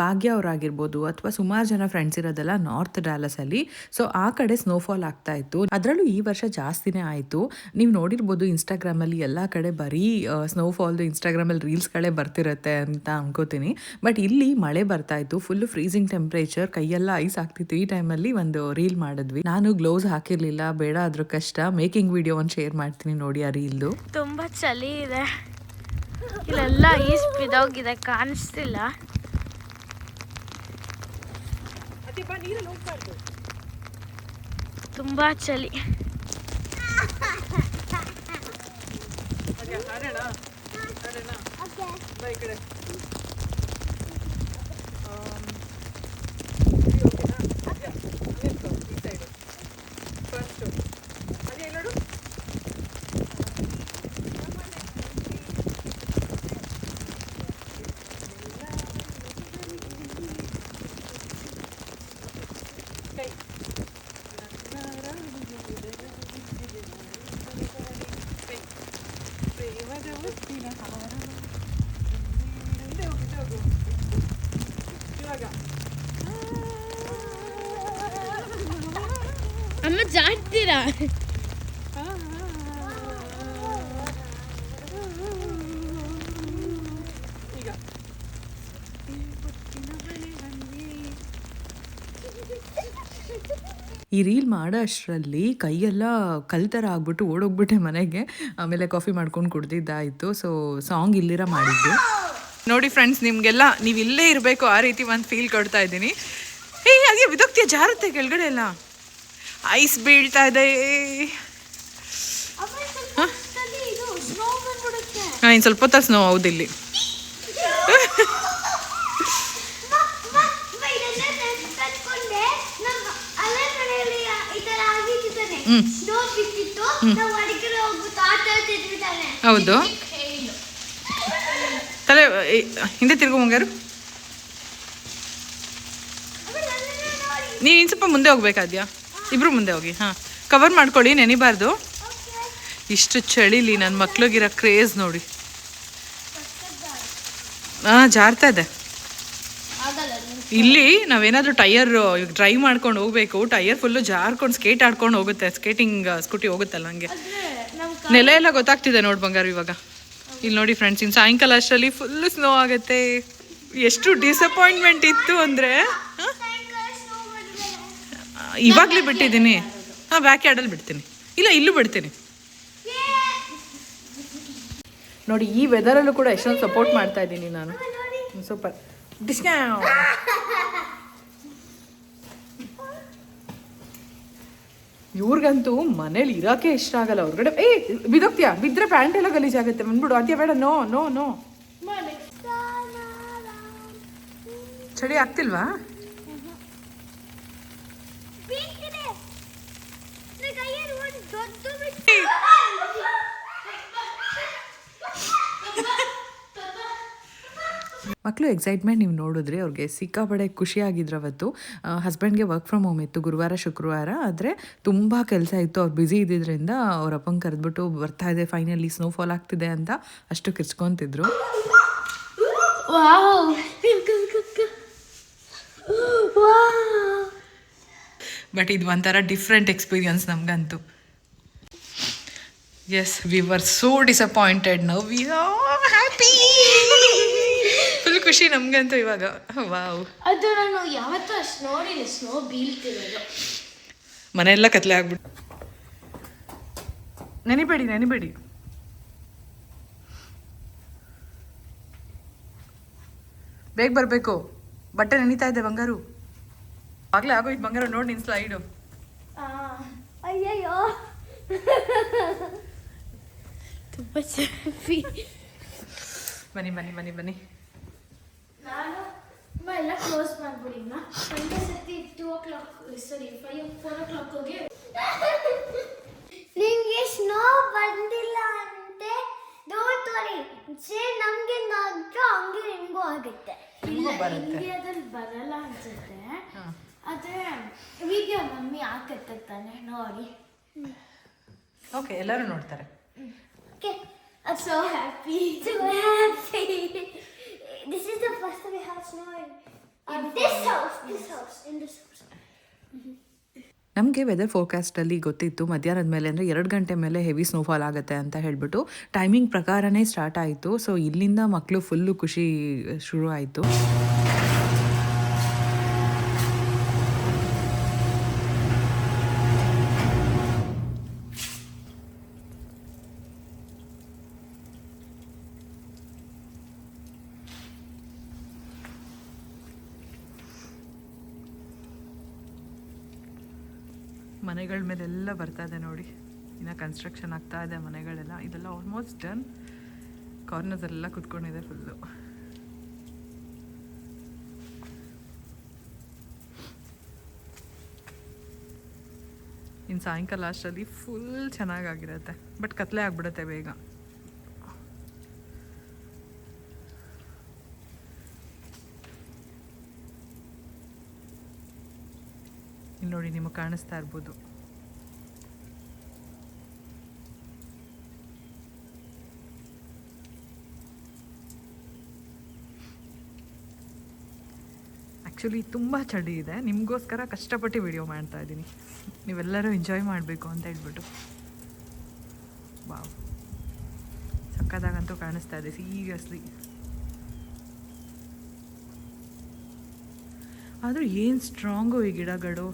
ಭಾಗ್ಯ ಅವರಾಗಿರ್ಬೋದು ಅಥವಾ ಸುಮಾರು ಜನ ಫ್ರೆಂಡ್ಸ್ ಇರೋದೆಲ್ಲ ನಾರ್ತ್ ಡ್ಯಾಲಸಲ್ಲಿ ಸೊ ಆ ಕಡೆ ಸ್ನೋಫಾಲ್ ಆಗ್ತಾ ಇತ್ತು. ಅದರಲ್ಲೂ ಈ ವರ್ಷ ಜಾಸ್ತಿನೇ ಆಯಿತು. ನೀವು ನೋಡಿರ್ಬೋದು ಇನ್ಸ್ಟಾಗ್ರಾಮಲ್ಲಿ ಎಲ್ಲ ಕಡೆ ಬರೀ ಸ್ನೋಫಾಲ್ದು ಇನ್ಸ್ಟಾಗ್ರಾಮಲ್ಲಿ ರೀಲ್ಸ್ಗಳೇ ಬರ್ತಿರುತ್ತೆ ಅಂತ ಅನ್ಕೋತೀನಿ. ಬಟ್ ಇಲ್ಲಿ ಮಳೆ ಬರ್ತಾ ಇತ್ತು. ಫುಲ್ ಫ್ರೀಸಿಂಗ್ ಟೆಂಪ್ರೇಚರ್ ಕೈಯೆಲ್ಲ ಐಸ್ ಆಗ್ತಿತ್ತು. ಈ ಟೈಮಲ್ಲಿ ಒಂದು ರೀಲ್ ಮಾಡಿದ್ವಿ. ನಾನು ಗ್ಲೌಸ್ ಹಾಕಿರ್ಲಿಲ್ಲ. ಬೇಡ ಅದ್ರ ಕಷ್ಟ. ಮೇಕಿಂಗ್ ವಿಡಿಯೋ ಒಂದು ಶೇರ್ ಮಾಡ್ತೀನಿ ನೋಡಿ ಆ ರೀಲ್ದು ತುಂಬ ಚಳಿ ಇದೆ ಇಲ್ಲೆಲ್ಲ ಈಸ್ ಬಿದೋಗಿದೆ ಕಾಣಿಸ್ತಿಲ್ಲ. ತುಂಬಾ ಚಳಿ. ಈ ರೀಲ್ ಮಾಡೋ ಅಷ್ಟರಲ್ಲಿ ಕೈಯೆಲ್ಲ ಕಲ್ ಥರ ಆಗ್ಬಿಟ್ಟು ಓಡೋಗ್ಬಿಟ್ಟೆ ಮನೆಗೆ. ಆಮೇಲೆ ಕಾಫಿ ಮಾಡ್ಕೊಂಡು ಕುಡ್ದಿದ್ದಾಯಿತು. ಸೊ ಸಾಂಗ್ ಇಲ್ಲಿರ ಮಾಡಿದ್ದು. ನೋಡಿ ಫ್ರೆಂಡ್ಸ್ ನಿಮಗೆಲ್ಲ ನೀವು ಇಲ್ಲೇ ಇರಬೇಕು ಆ ರೀತಿ ಒಂದು ಫೀಲ್ ಕೊಡ್ತಾ ಇದ್ದೀನಿ. ಹೇ ಹಾಗೆ ಬಿದೋಗ್ತೀಯ ಜಾರುತ್ತೆ ಕೆಳಗಡೆ ಎಲ್ಲ. ಐಸ್ ಬೀಳ್ತಾ ಇದೆ. ಹಾಂ? ಇನ್ನು ಸ್ವಲ್ಪ ಹೊತ್ತು ಸ್ನೋ ಹೌದು ಇಲ್ಲಿ ತಂದ್ಕೊಂಡೆ ನಮ್ಮ ಅಲೆ ಮನೆಯಲ್ಲಿ ಈ ತರ ಆಗಿದ್ದಾನೆ ಸ್ನೋ ಬಿಟ್ಟಿತ್ತು ನಾವು ಅಡಿಗೆ ಹೋಗ್ಬಿಟ್ಟು ಆಟ ಆಡ್ತಿದ್ಬಿಟ್ಟಾನೆ ಹೌದು. ತಲೆ ಹಿಂದೆ ತಿರುಗು ಮುಂಗಾರು. ನೀನು ಇನ್ನು ಸ್ವಲ್ಪ ಮುಂದೆ ಹೋಗ್ಬೇಕಾದ್ಯಾ ಇಬ್ರು ಮುಂದೆ ಹೋಗಿ ಹಾಂ. ಕವರ್ ಮಾಡ್ಕೊಳ್ಳಿ ನೆನಿಬಾರ್ದು. ಇಷ್ಟು ಚಳಿಲಿ ನನ್ನ ಮಕ್ಳಿಗಿರೋ ಕ್ರೇಜ್ ನೋಡಿ. ಹಾಂ ಜಾರ್ತಾ ಇದೆ. ಇಲ್ಲಿ ನಾವೇನಾದರೂ ಟೈರ್ ಡ್ರೈವ್ ಮಾಡ್ಕೊಂಡು ಹೋಗ್ಬೇಕು, ಟೈರ್ ಫುಲ್ಲು ಜಾರ್ಕೊಂಡು ಸ್ಕೇಟ್ ಆಡ್ಕೊಂಡು ಹೋಗುತ್ತೆ, ಸ್ಕೇಟಿಂಗ್ ಸ್ಕೂಟಿ ಹೋಗುತ್ತಲ್ಲ ಹಂಗೆ. ನೆಲೆ ಎಲ್ಲ ಗೊತ್ತಾಗ್ತಿದೆ ನೋಡಿ ಬಂಗಾರ ಇವಾಗ. ಇಲ್ಲಿ ನೋಡಿ ಫ್ರೆಂಡ್ಸ್ ಇನ್ನು ಸಾಯಂಕಾಲ ಅಷ್ಟರಲ್ಲಿ ಫುಲ್ ಸ್ನೋ ಆಗುತ್ತೆ. ಎಷ್ಟು ಡಿಸಪಾಯಿಂಟ್ಮೆಂಟ್ ಇತ್ತು ಅಂದರೆ ಇವಾಗಲೇ ಬಿಟ್ಟಿದ್ದೀನಿ. ಹಾಂ ಬ್ಯಾಕ್ ಯಾರ್ಡಲ್ಲಿ ಬಿಡ್ತೀನಿ. ಇಲ್ಲ, ಇಲ್ಲೂ ಬಿಡ್ತೀನಿ. ನೋಡಿ, ಈ ವೆದರಲ್ಲೂ ಕೂಡ ಎಷ್ಟೊಂದು ಸಪೋರ್ಟ್ ಮಾಡ್ತಾ ಇದ್ದೀನಿ ನಾನು. ಸೂಪರ್ ಡಿಸ್ಕೌಂಟ್ ಇವ್ರಿಗಂತೂ ಮನೇಲಿ ಇರೋಕೆ ಇಷ್ಟ ಆಗಲ್ಲ. ಹೊರಗಡೆ ಏ ಬಿದೋಗ್ತೀಯಾ ಬಿದ್ದರೆ ಪ್ಯಾಂಟ್ ಎಲ್ಲ ಗಲೀಜಾಗುತ್ತೆ. ಬಂದ್ಬಿಡು. ಅದ್ಯ ಬೇಡ. No no no. ಚಳಿ ಆಗ್ತಿಲ್ವಾ ಬೀಳ್ತಿದೆ ನನ್ನ ಕೈಯಲ್ಲಿ ಒಂದು ದೊಡ್ಡ ಮಕ್ಕಳು ಎಕ್ಸೈಟ್ಮೆಂಟ್ ನೀವು ನೋಡಿದ್ರೆ ಅವ್ರಿಗೆ ಸಿಕ್ಕಾಪಡೆ ಖುಷಿಯಾಗಿದ್ರು ಅವತ್ತು ಹಸ್ಬೆಂಡ್ಗೆ ವರ್ಕ್ ಫ್ರಮ್ ಹೋಮ್ ಇತ್ತು ಗುರುವಾರ ಶುಕ್ರವಾರ ಆದರೆ ತುಂಬ ಕೆಲಸ ಇತ್ತು. ಅವ್ರು ಬ್ಯುಸಿ ಇದ್ದಿದ್ದರಿಂದ ಅವ್ರ ಅಪ್ಪಂಗೆ ಕರೆದ್ಬಿಟ್ಟು ಬರ್ತಾ ಇದೆ ಫೈನಲಿ ಸ್ನೋಫಾಲ್ ಆಗ್ತಿದೆ ಅಂತ ಅಷ್ಟು ಕಿರ್ಚ್ಕೊತಿದ್ರು! ಬಟ್ ಇದು ಒಂಥರ ಡಿಫ್ರೆಂಟ್ ಎಕ್ಸ್ಪೀರಿಯನ್ಸ್ ನಮಗಂತೂ. As we were so disappointed now we happy full ಖುಷಿ ನಮಗಂತೂ ಇವಾಗ. ವಾವ್. ಅದು ನಾನು ಯಾವತ್ತೂ ಅಷ್ಟು ನೋಡಿಲ್ಲ ಸ್ನೋ ಬೀಳ್ತಿರೋದು. ಮನೆಯೆಲ್ಲ ಕತ್ಲೆ ಆಗ್ಬಿಟ್ಟು ನೆನಿಬೇಡಿ ನೆನಿಬೇಡಿ. ಬೇಗ ಬರಬೇಕು. ಬಟ್ಟೆ ನೆನೀತಾ ಇದೆ ಬಂಗಾರು. ಆಗ್ಲೇ ಆಗೋಯ್ತು ಬಂಗಾರ ನೋಡಿ ನಿನ್ ಸ್ಲೈಡು ಅಯ್ಯಯ್ಯೋ. ತುಂಬ ಚೆನ್ನಾಗಿ ಬನ್ನಿ ಬನ್ನಿ ಬನ್ನಿ ಬನ್ನಿ. ನಾನು ಅಮ್ಮ ಎಲ್ಲ ಕ್ಲೋಸ್ ಮಾಡ್ಬಿಡಿ ಅಮ್ಮ. ಒಂದೇ ಸತಿ two o'clock sorry five four o'clock ಹೋಗಿ. ನಿಮಗೆ ಸ್ನೋ ಬಂದಿಲ್ಲ ಅಂತೆ. ಡೋಂಟ್ ವರಿ ಸೇಮ್ ನಮಗೆ ಮಾತ್ರ ಹಂಗೆ ಹೆಂಗೂ ಆಗುತ್ತೆ. ಇಲ್ಲ ಬರುತ್ತೆ. ಇಂಡಿಯಾದಲ್ಲಿ ಬರಲ್ಲ ಅನ್ಸುತ್ತೆ. ಆದರೆ ವಿಡಿಯೋ ಮಮ್ಮಿ ಹಾಕತ್ತೆ ತಾನೆ ನೋಡಿ. ಓಕೆ ಎಲ್ಲರೂ ನೋಡ್ತಾರೆ. Okay so happy happy. Happy. This is the first time we have snow in, in this house. This house. In this house. ನಮಗೆ ವೆದರ್ ಫೋರ್ಕಾಸ್ಟಲ್ಲಿ ಗೊತ್ತಿತ್ತು ಮಧ್ಯಾಹ್ನದ ಮೇಲೆ ಅಂದರೆ ಎರಡು ಗಂಟೆ ಮೇಲೆ ಹೆವಿ ಸ್ನೋಫಾಲ್ ಆಗುತ್ತೆ ಅಂತ ಹೇಳಿಬಿಟ್ಟು ಟೈಮಿಂಗ್ ಪ್ರಕಾರನೇ ಸ್ಟಾರ್ಟ್ ಆಯಿತು ಸೊ ಇಲ್ಲಿಂದ ಮಕ್ಕಳು ಫುಲ್ಲು ಖುಷಿ ಶುರು ಆಯಿತು ಮನೆಗಳ ಮೇಲೆಲ್ಲ ಬರ್ತಾ ಇದೆ ನೋಡಿ. ಇನ್ನು ಕನ್ಸ್ಟ್ರಕ್ಷನ್ ಆಗ್ತಾ ಇದೆ ಮನೆಗಳೆಲ್ಲ. ಇದೆಲ್ಲ ಆಲ್ಮೋಸ್ಟ್ ಡನ್ ಕಾರ್ನರ್ಸ್ ಎಲ್ಲ ಕುತ್ಕೊಂಡಿದೆ ಫುಲ್ಲು ಇನ್ನು ಸಾಯಂಕಾಲ ಅಷ್ಟರಲ್ಲಿ ಫುಲ್ ಚೆನ್ನಾಗಾಗಿರುತ್ತೆ. ಬಟ್ ಕತ್ಲೆ ಆಗಿಬಿಡುತ್ತೆ ಬೇಗ ಇಲ್ಲಿ ನೋಡಿ ನಿಮಗೆ ಕಾಣಿಸ್ತಾ ಇರ್ಬೋದು. ಆ್ಯಕ್ಚುಲಿ ತುಂಬ ಚಳಿ ಇದೆ. ನಿಮಗೋಸ್ಕರ ಕಷ್ಟಪಟ್ಟು ವಿಡಿಯೋ ಮಾಡ್ತಾ ಇದ್ದೀನಿ. ನೀವೆಲ್ಲರೂ ಎಂಜಾಯ್ ಮಾಡಬೇಕು ಅಂತ ಹೇಳ್ಬಿಟ್ಟು. ವಾವ್ ಸಕ್ಕದಾಗಂತೂ ಕಾಣಿಸ್ತಾ ಇದೆ ಸೀರಿಯಸ್ಲಿ ಆದರೂ ಏನು ಸ್ಟ್ರಾಂಗು ಈ ಗಿಡಗಳು?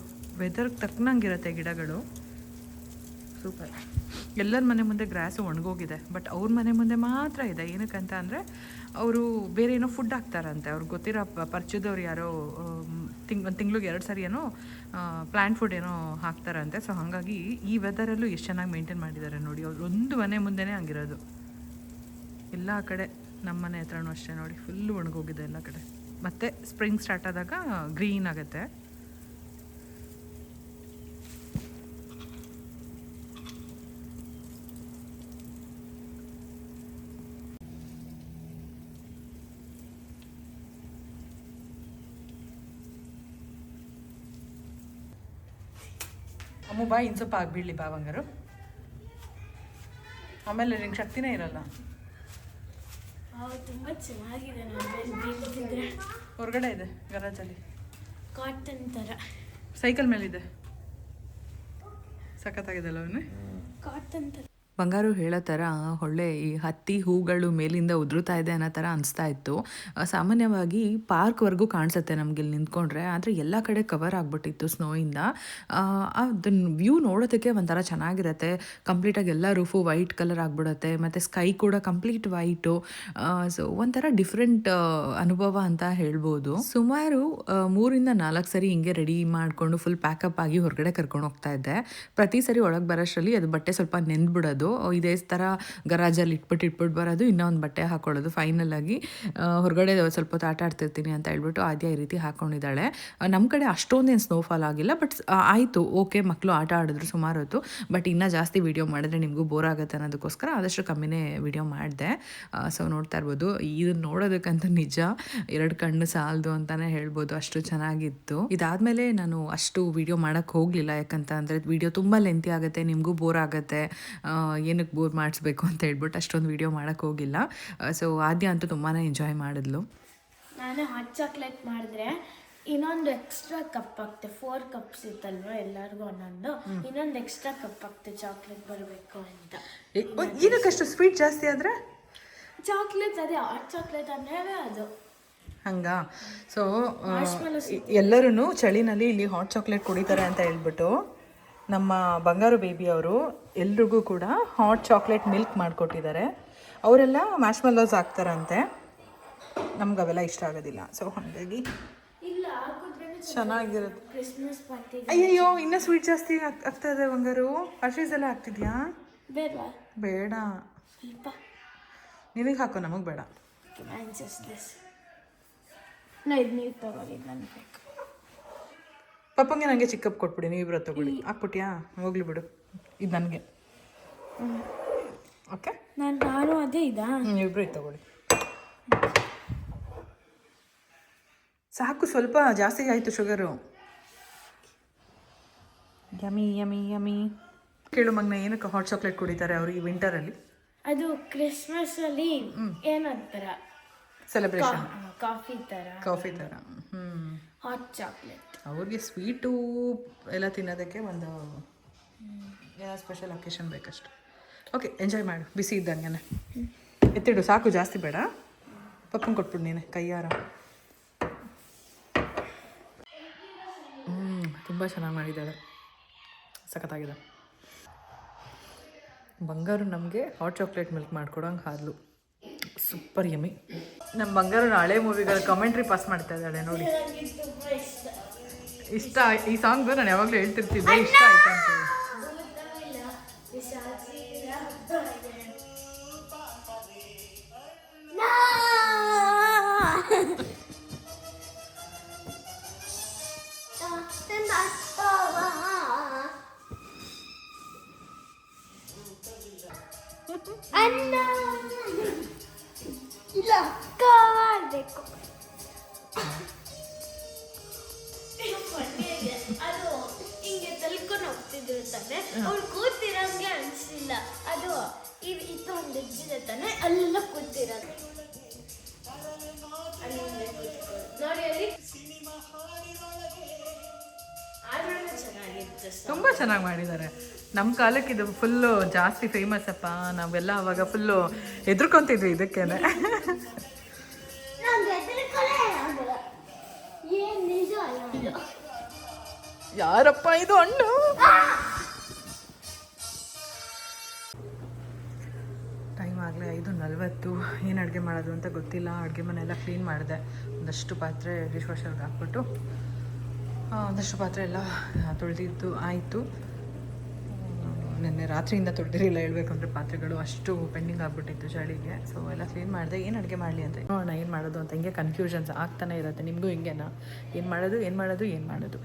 ವೆದರ್ಗೆ ತಕ್ಕನಂಗಿರುತ್ತೆ ಗಿಡಗಳು. ಸೂಪರ್ ಎಲ್ಲರ ಮನೆ ಮುಂದೆ ಗ್ರಾಸು ಒಣಗೋಗಿದೆ ಬಟ್ ಅವ್ರ ಮನೆ ಮುಂದೆ ಮಾತ್ರ ಇದೆ. ಏನಕ್ಕಂತ ಅಂದರೆ, ಅವರು ಬೇರೆ ಏನೋ ಫುಡ್ ಹಾಕ್ತಾರಂತೆ. ಅವ್ರಿಗೆ ಗೊತ್ತಿರೋ ಪರಿಚಯದವ್ರು ಯಾರೋ ತಿಂಗ್, ಒಂದು ತಿಂಗ್ಳಿಗೆ ಎರಡು ಸರಿ ಏನೋ ಪ್ಲ್ಯಾಂಟ್ ಫುಡ್ ಏನೋ ಹಾಕ್ತಾರಂತೆ. ಸೊ ಹಾಗಾಗಿ ಈ ವೆದರಲ್ಲೂ ಎಷ್ಟು ಚೆನ್ನಾಗಿ ಮೇಂಟೈನ್ ಮಾಡಿದ್ದಾರೆ ನೋಡಿ. ಅವ್ರು ಒಂದು ಮನೆ ಮುಂದೆನೇ ಹಂಗಿರೋದು. ಎಲ್ಲ ಕಡೆ ನಮ್ಮ ಮನೆ ಹತ್ರನೂ ಅಷ್ಟೇ ನೋಡಿ. ಫುಲ್ಲು ಒಣಗೋಗಿದೆ ಎಲ್ಲ ಕಡೆ. ಮತ್ತು ಸ್ಪ್ರಿಂಗ್ ಸ್ಟಾರ್ಟ್ ಆದಾಗ ಗ್ರೀನ್ ಆಗುತ್ತೆ. ಅಮ್ಮ ಬಾ ಇನ್ನು ಸ್ವಲ್ಪ ಆಗ್ಬಿಡ್ಲಿ ಬಾ ಬಂಗಾರು ಆಮೇಲೆ ನಿಂಗೆ ಶಕ್ತಿನೇ ಇರಲ್ಲ. ತುಂಬ ಚೆನ್ನಾಗಿದೆ ಹೊರಗಡೆ ಇದೆ ಗರಾಜಲ್ಲಿ ಕಾಟನ್ ಥರ ಸೈಕಲ್ ಮೇಲಿದೆ. ಸಖತ್ತಾಗಿದೆ ಅಲ್ಲ ಅವನು? ಕಾಟನ್ ಥರ ಬಂಗಾರು ಹೇಳೋ ಥರ ಒಳ್ಳೆ ಈ ಹತ್ತಿ ಹೂಗಳು ಮೇಲಿಂದ ಉದುರುತ್ತಾ ಇದೆ ಅನ್ನೋ ಥರ ಅನಿಸ್ತಾ ಇತ್ತು. ಸಾಮಾನ್ಯವಾಗಿ ಪಾರ್ಕ್ವರೆಗೂ ಕಾಣಿಸುತ್ತೆ ನಮಗೆ ಇಲ್ಲಿ ನಿಂತ್ಕೊಂಡ್ರೆ. ಆದರೆ ಎಲ್ಲ ಕಡೆ ಕವರ್ ಆಗಿಬಿಟ್ಟಿತ್ತು ಸ್ನೋಯಿಂದ ಅದನ್ನ ವ್ಯೂ ನೋಡೋದಕ್ಕೆ ಒಂಥರ ಚೆನ್ನಾಗಿರುತ್ತೆ. ಕಂಪ್ಲೀಟಾಗಿ ಎಲ್ಲ ರೂಫು ವೈಟ್ ಕಲರ್ ಆಗಿಬಿಡುತ್ತೆ. ಮತ್ತು ಸ್ಕೈ ಕೂಡ ಕಂಪ್ಲೀಟ್ ವೈಟು ಸೊ ಒಂಥರ ಡಿಫ್ರೆಂಟ್ ಅನುಭವ ಅಂತ ಹೇಳ್ಬೋದು. ಸುಮಾರು ಮೂರಿಂದ ನಾಲ್ಕು ಸರಿ ಹಿಂಗೆ ರೆಡಿ ಮಾಡಿಕೊಂಡು ಫುಲ್ ಪ್ಯಾಕಪ್ ಆಗಿ ಹೊರಗಡೆ ಕರ್ಕೊಂಡು ಹೋಗ್ತಾ ಇದ್ದೆ. ಪ್ರತಿ ಸರಿ ಒಳಗೆ ಬರೋಷ್ಟರಲ್ಲಿ ಅದು ಬಟ್ಟೆ ಸ್ವಲ್ಪ ನೆಂದ್ಬಿಡೋದು ಇದೇ. ಥರ ಗರಾಜಲ್ಲಿ ಇಟ್ಬಿಟ್ಟು ಇಟ್ಬಿಟ್ಟು ಬರೋದು, ಇನ್ನೊಂದು ಬಟ್ಟೆ ಹಾಕೊಳ್ಳೋದು. ಫೈನಲ್ ಆಗಿ ಹೊರಗಡೆ ಸ್ವಲ್ಪ ಹೊತ್ತು ಆಟ ಆಡ್ತಿರ್ತೀನಿ ಅಂತ ಹೇಳ್ಬಿಟ್ಟು ಆದ್ಯ ಈ ರೀತಿ ಹಾಕೊಂಡಿದ್ದಾಳೆ. ನಮ್ಮ ಕಡೆ ಅಷ್ಟೊಂದೇನು ಸ್ನೋಫಾಲ್ ಆಗಿಲ್ಲ ಬಟ್ ಆಯಿತು, ಓಕೆ ಮಕ್ಕಳು ಆಟ ಆಡಿದ್ರು ಸುಮಾರು ಹೊತ್ತು ಬಟ್ ಇನ್ನೂ ಜಾಸ್ತಿ ವೀಡಿಯೋ ಮಾಡಿದ್ರೆ ನಿಮಗೂ ಬೋರ್ ಆಗುತ್ತೆ ಅನ್ನೋದಕ್ಕೋಸ್ಕರ ಆದಷ್ಟು ಕಮ್ಮಿನೇ ವೀಡಿಯೋ ಮಾಡಿದೆ. ಸೊ ನೋಡ್ತಾ ಇರ್ಬೋದು. ಇದನ್ನು ನೋಡೋದಕ್ಕಂತೂ ನಿಜ, ಎರಡು ಕಣ್ಣು ಸಾಲದು ಅಂತಲೇ ಹೇಳ್ಬೋದು, ಅಷ್ಟು ಚೆನ್ನಾಗಿತ್ತು. ಇದಾದಮೇಲೆ ನಾನು ಅಷ್ಟು ವೀಡಿಯೋ ಮಾಡೋಕ್ಕೆ ಹೋಗಲಿಲ್ಲ, ಯಾಕಂತ ಅಂದರೆ ವಿಡಿಯೋ ತುಂಬ ಲೆಂತಿ ಆಗುತ್ತೆ, ನಿಮಗೂ ಬೋರ್ ಆಗುತ್ತೆ. ಏನಕ್ಕೆ ಬೋರ್ ಮಾಡಿಸ್ಬೇಕು ಅಂತ ಹೇಳ್ಬಿಟ್ಟು ಅಷ್ಟೊಂದು ವೀಡಿಯೋ ಮಾಡೋಕ್ಕೆ ಹೋಗಿಲ್ಲ. ಸೊ ಆದ್ಯ ಅಂತೂ ತುಂಬಾ ಎಂಜಾಯ್ ಮಾಡಿದ್ಲು. ನಾನು ಹಾಟ್ ಚಾಕ್ಲೇಟ್ ಮಾಡಿದ್ರೆ ಇನ್ನೊಂದು ಎಕ್ಸ್ಟ್ರಾ ಕಪ್ ಆಗ್ತೆ ಫೋರ್ ಕಪ್ಸ್ ಇತ್ತಲ್ವ ಎಲ್ಲರಿಗೂ ಒಂದೊಂದು. ಇನ್ನೊಂದು ಎಕ್ಸ್ಟ್ರಾ ಕಪ್ ಆಗ್ತೆ ಚಾಕ್ಲೇಟ್ ಬರಬೇಕು ಅಂತ. ಏನಕ್ಕಷ್ಟು ಸ್ವೀಟ್ ಜಾಸ್ತಿ ಆದರೆ? ಚಾಕ್ಲೇಟ್ ಅದೇ ಹಾಟ್ ಚಾಕ್ಲೇಟ್ ಅಂದ್ರೆ ಅದು ಹಂಗ? ಸೊ ಎಲ್ಲರೂ ಚಳಿನಲ್ಲಿ ಇಲ್ಲಿ ಹಾಟ್ ಚಾಕ್ಲೇಟ್ ಕುಡಿತಾರೆ ಅಂತ ಹೇಳ್ಬಿಟ್ಟು. ನಮ್ಮ ಬಂಗಾರು ಬೇಬಿ ಅವರು ಎಲ್ರಿಗೂ ಕೂಡ ಹಾಟ್ ಚಾಕ್ಲೇಟ್ ಮಿಲ್ಕ್ ಮಾಡಿಕೊಟ್ಟಿದ್ದಾರೆ. ಅವರೆಲ್ಲ ಮ್ಯಾಶ್ಮಲ್ಲೋಸ್ ಹಾಕ್ತಾರಂತೆ. ನಮ್ಗೆ ಅವೆಲ್ಲ ಇಷ್ಟ ಆಗೋದಿಲ್ಲ. ಸೊ ಹಾಗಾಗಿ ಚೆನ್ನಾಗಿರುತ್ತೆ. ಅಯ್ಯಯ್ಯೋ ಇನ್ನೂ ಸ್ವೀಟ್ ಜಾಸ್ತಿ ಆಗ್- ಆಗ್ತಾ ಇದೆ ಬಂಗಾರು. ಹರ್ಷೀಸ್ ಎಲ್ಲ ಆಗ್ತಿದ್ಯಾ ಬೇಡ. ನಿನಗೆ ಹಾಕೋ ನಮಗೆ ಬೇಡ ನಾನು ಜಸ್ಟ್ ದಿಸ್ ನಾ ಇದು ನೀವು ತಗೊಳ್ಳಿ ನನಗೆ ಬೇಕು ಪಪ್ಪಂಗೆ ನನಗೆ ಚಿಕ್ಕಪ್ಪ ಕೊಟ್ಬಿಡಿ ನೀವು ಇಬ್ಬರು ತಗೊಳ್ಳಿ ಹಾಕ್ಬಿಟ್ಯಾ? ಹೋಗ್ಲಿ ಬಿಡು. ಇದು ನನಗೆ. ಓಕೆ? ನಾನು ನಾನು ಅದೇ ಇದಾ? ನೀವಿಬ್ರು ಇದು ತಗೊಳ್ಳಿ. ಸಾಕು ಸ್ವಲ್ಪ ಜಾಸ್ತಿ ಆಯಿತು ಶುಗರು. ಯಮಿ ಯಮಿ ಯಮಿ ಕೇಳು ಮಗ್ನ ಏನಕ್ಕೆ ಹಾಟ್ ಚಾಕ್ಲೇಟ್ ಕುಡಿತಾರೆ ಅವರು ಈ ವಿಂಟರಲ್ಲಿ ಅದು ಕ್ರಿಸ್ಮಸ್ ಅಲ್ಲಿ ಏನಂತಾರ? ಸೆಲೆಬ್ರೇಷನ್ ಕಾಫಿ ತರ. ಕಾಫಿ ತರ. ಹ್ಞೂ ಹಾಟ್ ಚಾಕ್ಲೇಟ್ ಅವ್ರಿಗೆ ಸ್ವೀಟು ಎಲ್ಲ ತಿನ್ನೋದಕ್ಕೆ ಒಂದು ಏನೋ ಸ್ಪೆಷಲ್ ಅಕೇಶನ್ ಬೇಕಷ್ಟು. ಓಕೆ ಎಂಜಾಯ್ ಮಾಡು. ಬಿಸಿ ಇದ್ದಂಗೆ ಎತ್ತಿಡು, ಸಾಕು, ಜಾಸ್ತಿ ಬೇಡ. ಪಪ್ಪನ ಕೊಟ್ಬಿಡು ನೀನೆ, ಕೈಯಾರ. ಹ್ಞೂ ತುಂಬ ಚೆನ್ನಾಗಿ ಮಾಡಿದ್ದಾಳೆ. ಸಖತ್ತಾಗಿದೆ. ಬಂಗಾರು ನಮಗೆ ಹಾಟ್ ಚಾಕ್ಲೇಟ್ ಮಿಲ್ಕ್ ಮಾಡ್ಕೊಡೋಂಗೆ ಹಾದ್ಲು. ಸೂಪರ್ ಯಮಿ ನಮ್ಮ ಬಂಗಾರ ಹಳೆ ಮೂವಿಗಳ ಕಮೆಂಟ್ರಿ ಪಾಸ್ ಮಾಡ್ತಾ ಇದ್ದಾಳೆ ನೋಡಿ. ಇಷ್ಟ ಈ ಸಾಂಗ್ ನಾನು ಯಾವಾಗಲೂ ಹೇಳ್ತಿರ್ತಿದ್ದೆ ಇಷ್ಟ ಆಯ್ತು ಅಂತ ಹೇಳಿ. ಅನ್ನ ಮಾಡಬೇಕು ಅದು ಹಿಂಗೆ ತಲ್ಕೊಂಡು ಹೋಗ್ತಿದ್ರು ತಾನೆ. ಅವ್ಳು ಕೂತಿರಂಗೆ ಅನ್ಸಿಲ್ಲ. ಅದು ಇದು ಇದು ಒಂದು ಹೆಜ್ಜಿದೆ ತಾನೆ ಅಲ್ಲೆಲ್ಲ ಕೂತಿರೋದು. ಅಲ್ಲಿ ನೋಡಿ ಅಲ್ಲಿ. ತುಂಬ ಚೆನ್ನಾಗಿ ಮಾಡಿದ್ದಾರೆ. ನಮ್ಮ ಕಾಲಕ್ಕೆ ಇದು ಫುಲ್ಲು ಜಾಸ್ತಿ ಫೇಮಸ್ ಅಪ್ಪ. ನಾವೆಲ್ಲ ಅವಾಗ ಫುಲ್ಲು ಹೆದರ್ಕೊಂತಿದ್ವಿ ಇದಕ್ಕೇನೆ ಯಾರಪ್ಪ ಇದು ಹಣ್ಣು ಟೈಮ್ ಆಗಲೇ ಐದು ನಲ್ವತ್ತು. ಏನು ಅಡುಗೆ ಮಾಡೋದು ಅಂತ ಗೊತ್ತಿಲ್ಲ. ಅಡುಗೆ ಮನೆಯೆಲ್ಲ ಕ್ಲೀನ್ ಮಾಡಿದೆ. ಒಂದಷ್ಟು ಪಾತ್ರೆ ಡಿಶ್ ವಾಷರ್ಗೆ ಹಾಕ್ಬಿಟ್ಟು ಒಂದಷ್ಟು ಪಾತ್ರೆ ಎಲ್ಲ ತೊಳೆದಿದ್ದು ಆಯಿತು. ನಿನ್ನೆ ರಾತ್ರಿಯಿಂದ ತೊಟ್ಟಿರಿಲ್ಲ ಹೇಳ್ಬೇಕಂದ್ರೆ ಪಾತ್ರೆಗಳು ಅಷ್ಟು ಪೆಂಡಿಂಗ್ ಆಗಿಬಿಟ್ಟಿತ್ತು ಚಳಿಗೆ. ಸೊ ಎಲ್ಲ ಕ್ಲೀನ್ ಮಾಡಿದೆ. ಏನು ಅಡುಗೆ ಮಾಡಲಿ ಅಂತ ನೋಡೋಣ, ಏನು ಮಾಡೋದು ಅಂತ. ಹಿಂಗೆ ಕನ್ಫ್ಯೂಷನ್ಸ್ ಆಗ್ತಾನೆ ಇರುತ್ತೆ. ನಿಮಗೂ ಹಿಂಗೆನಾ? ಏನು ಮಾಡೋದು ಏನು ಮಾಡೋದು ಏನು ಮಾಡೋದು?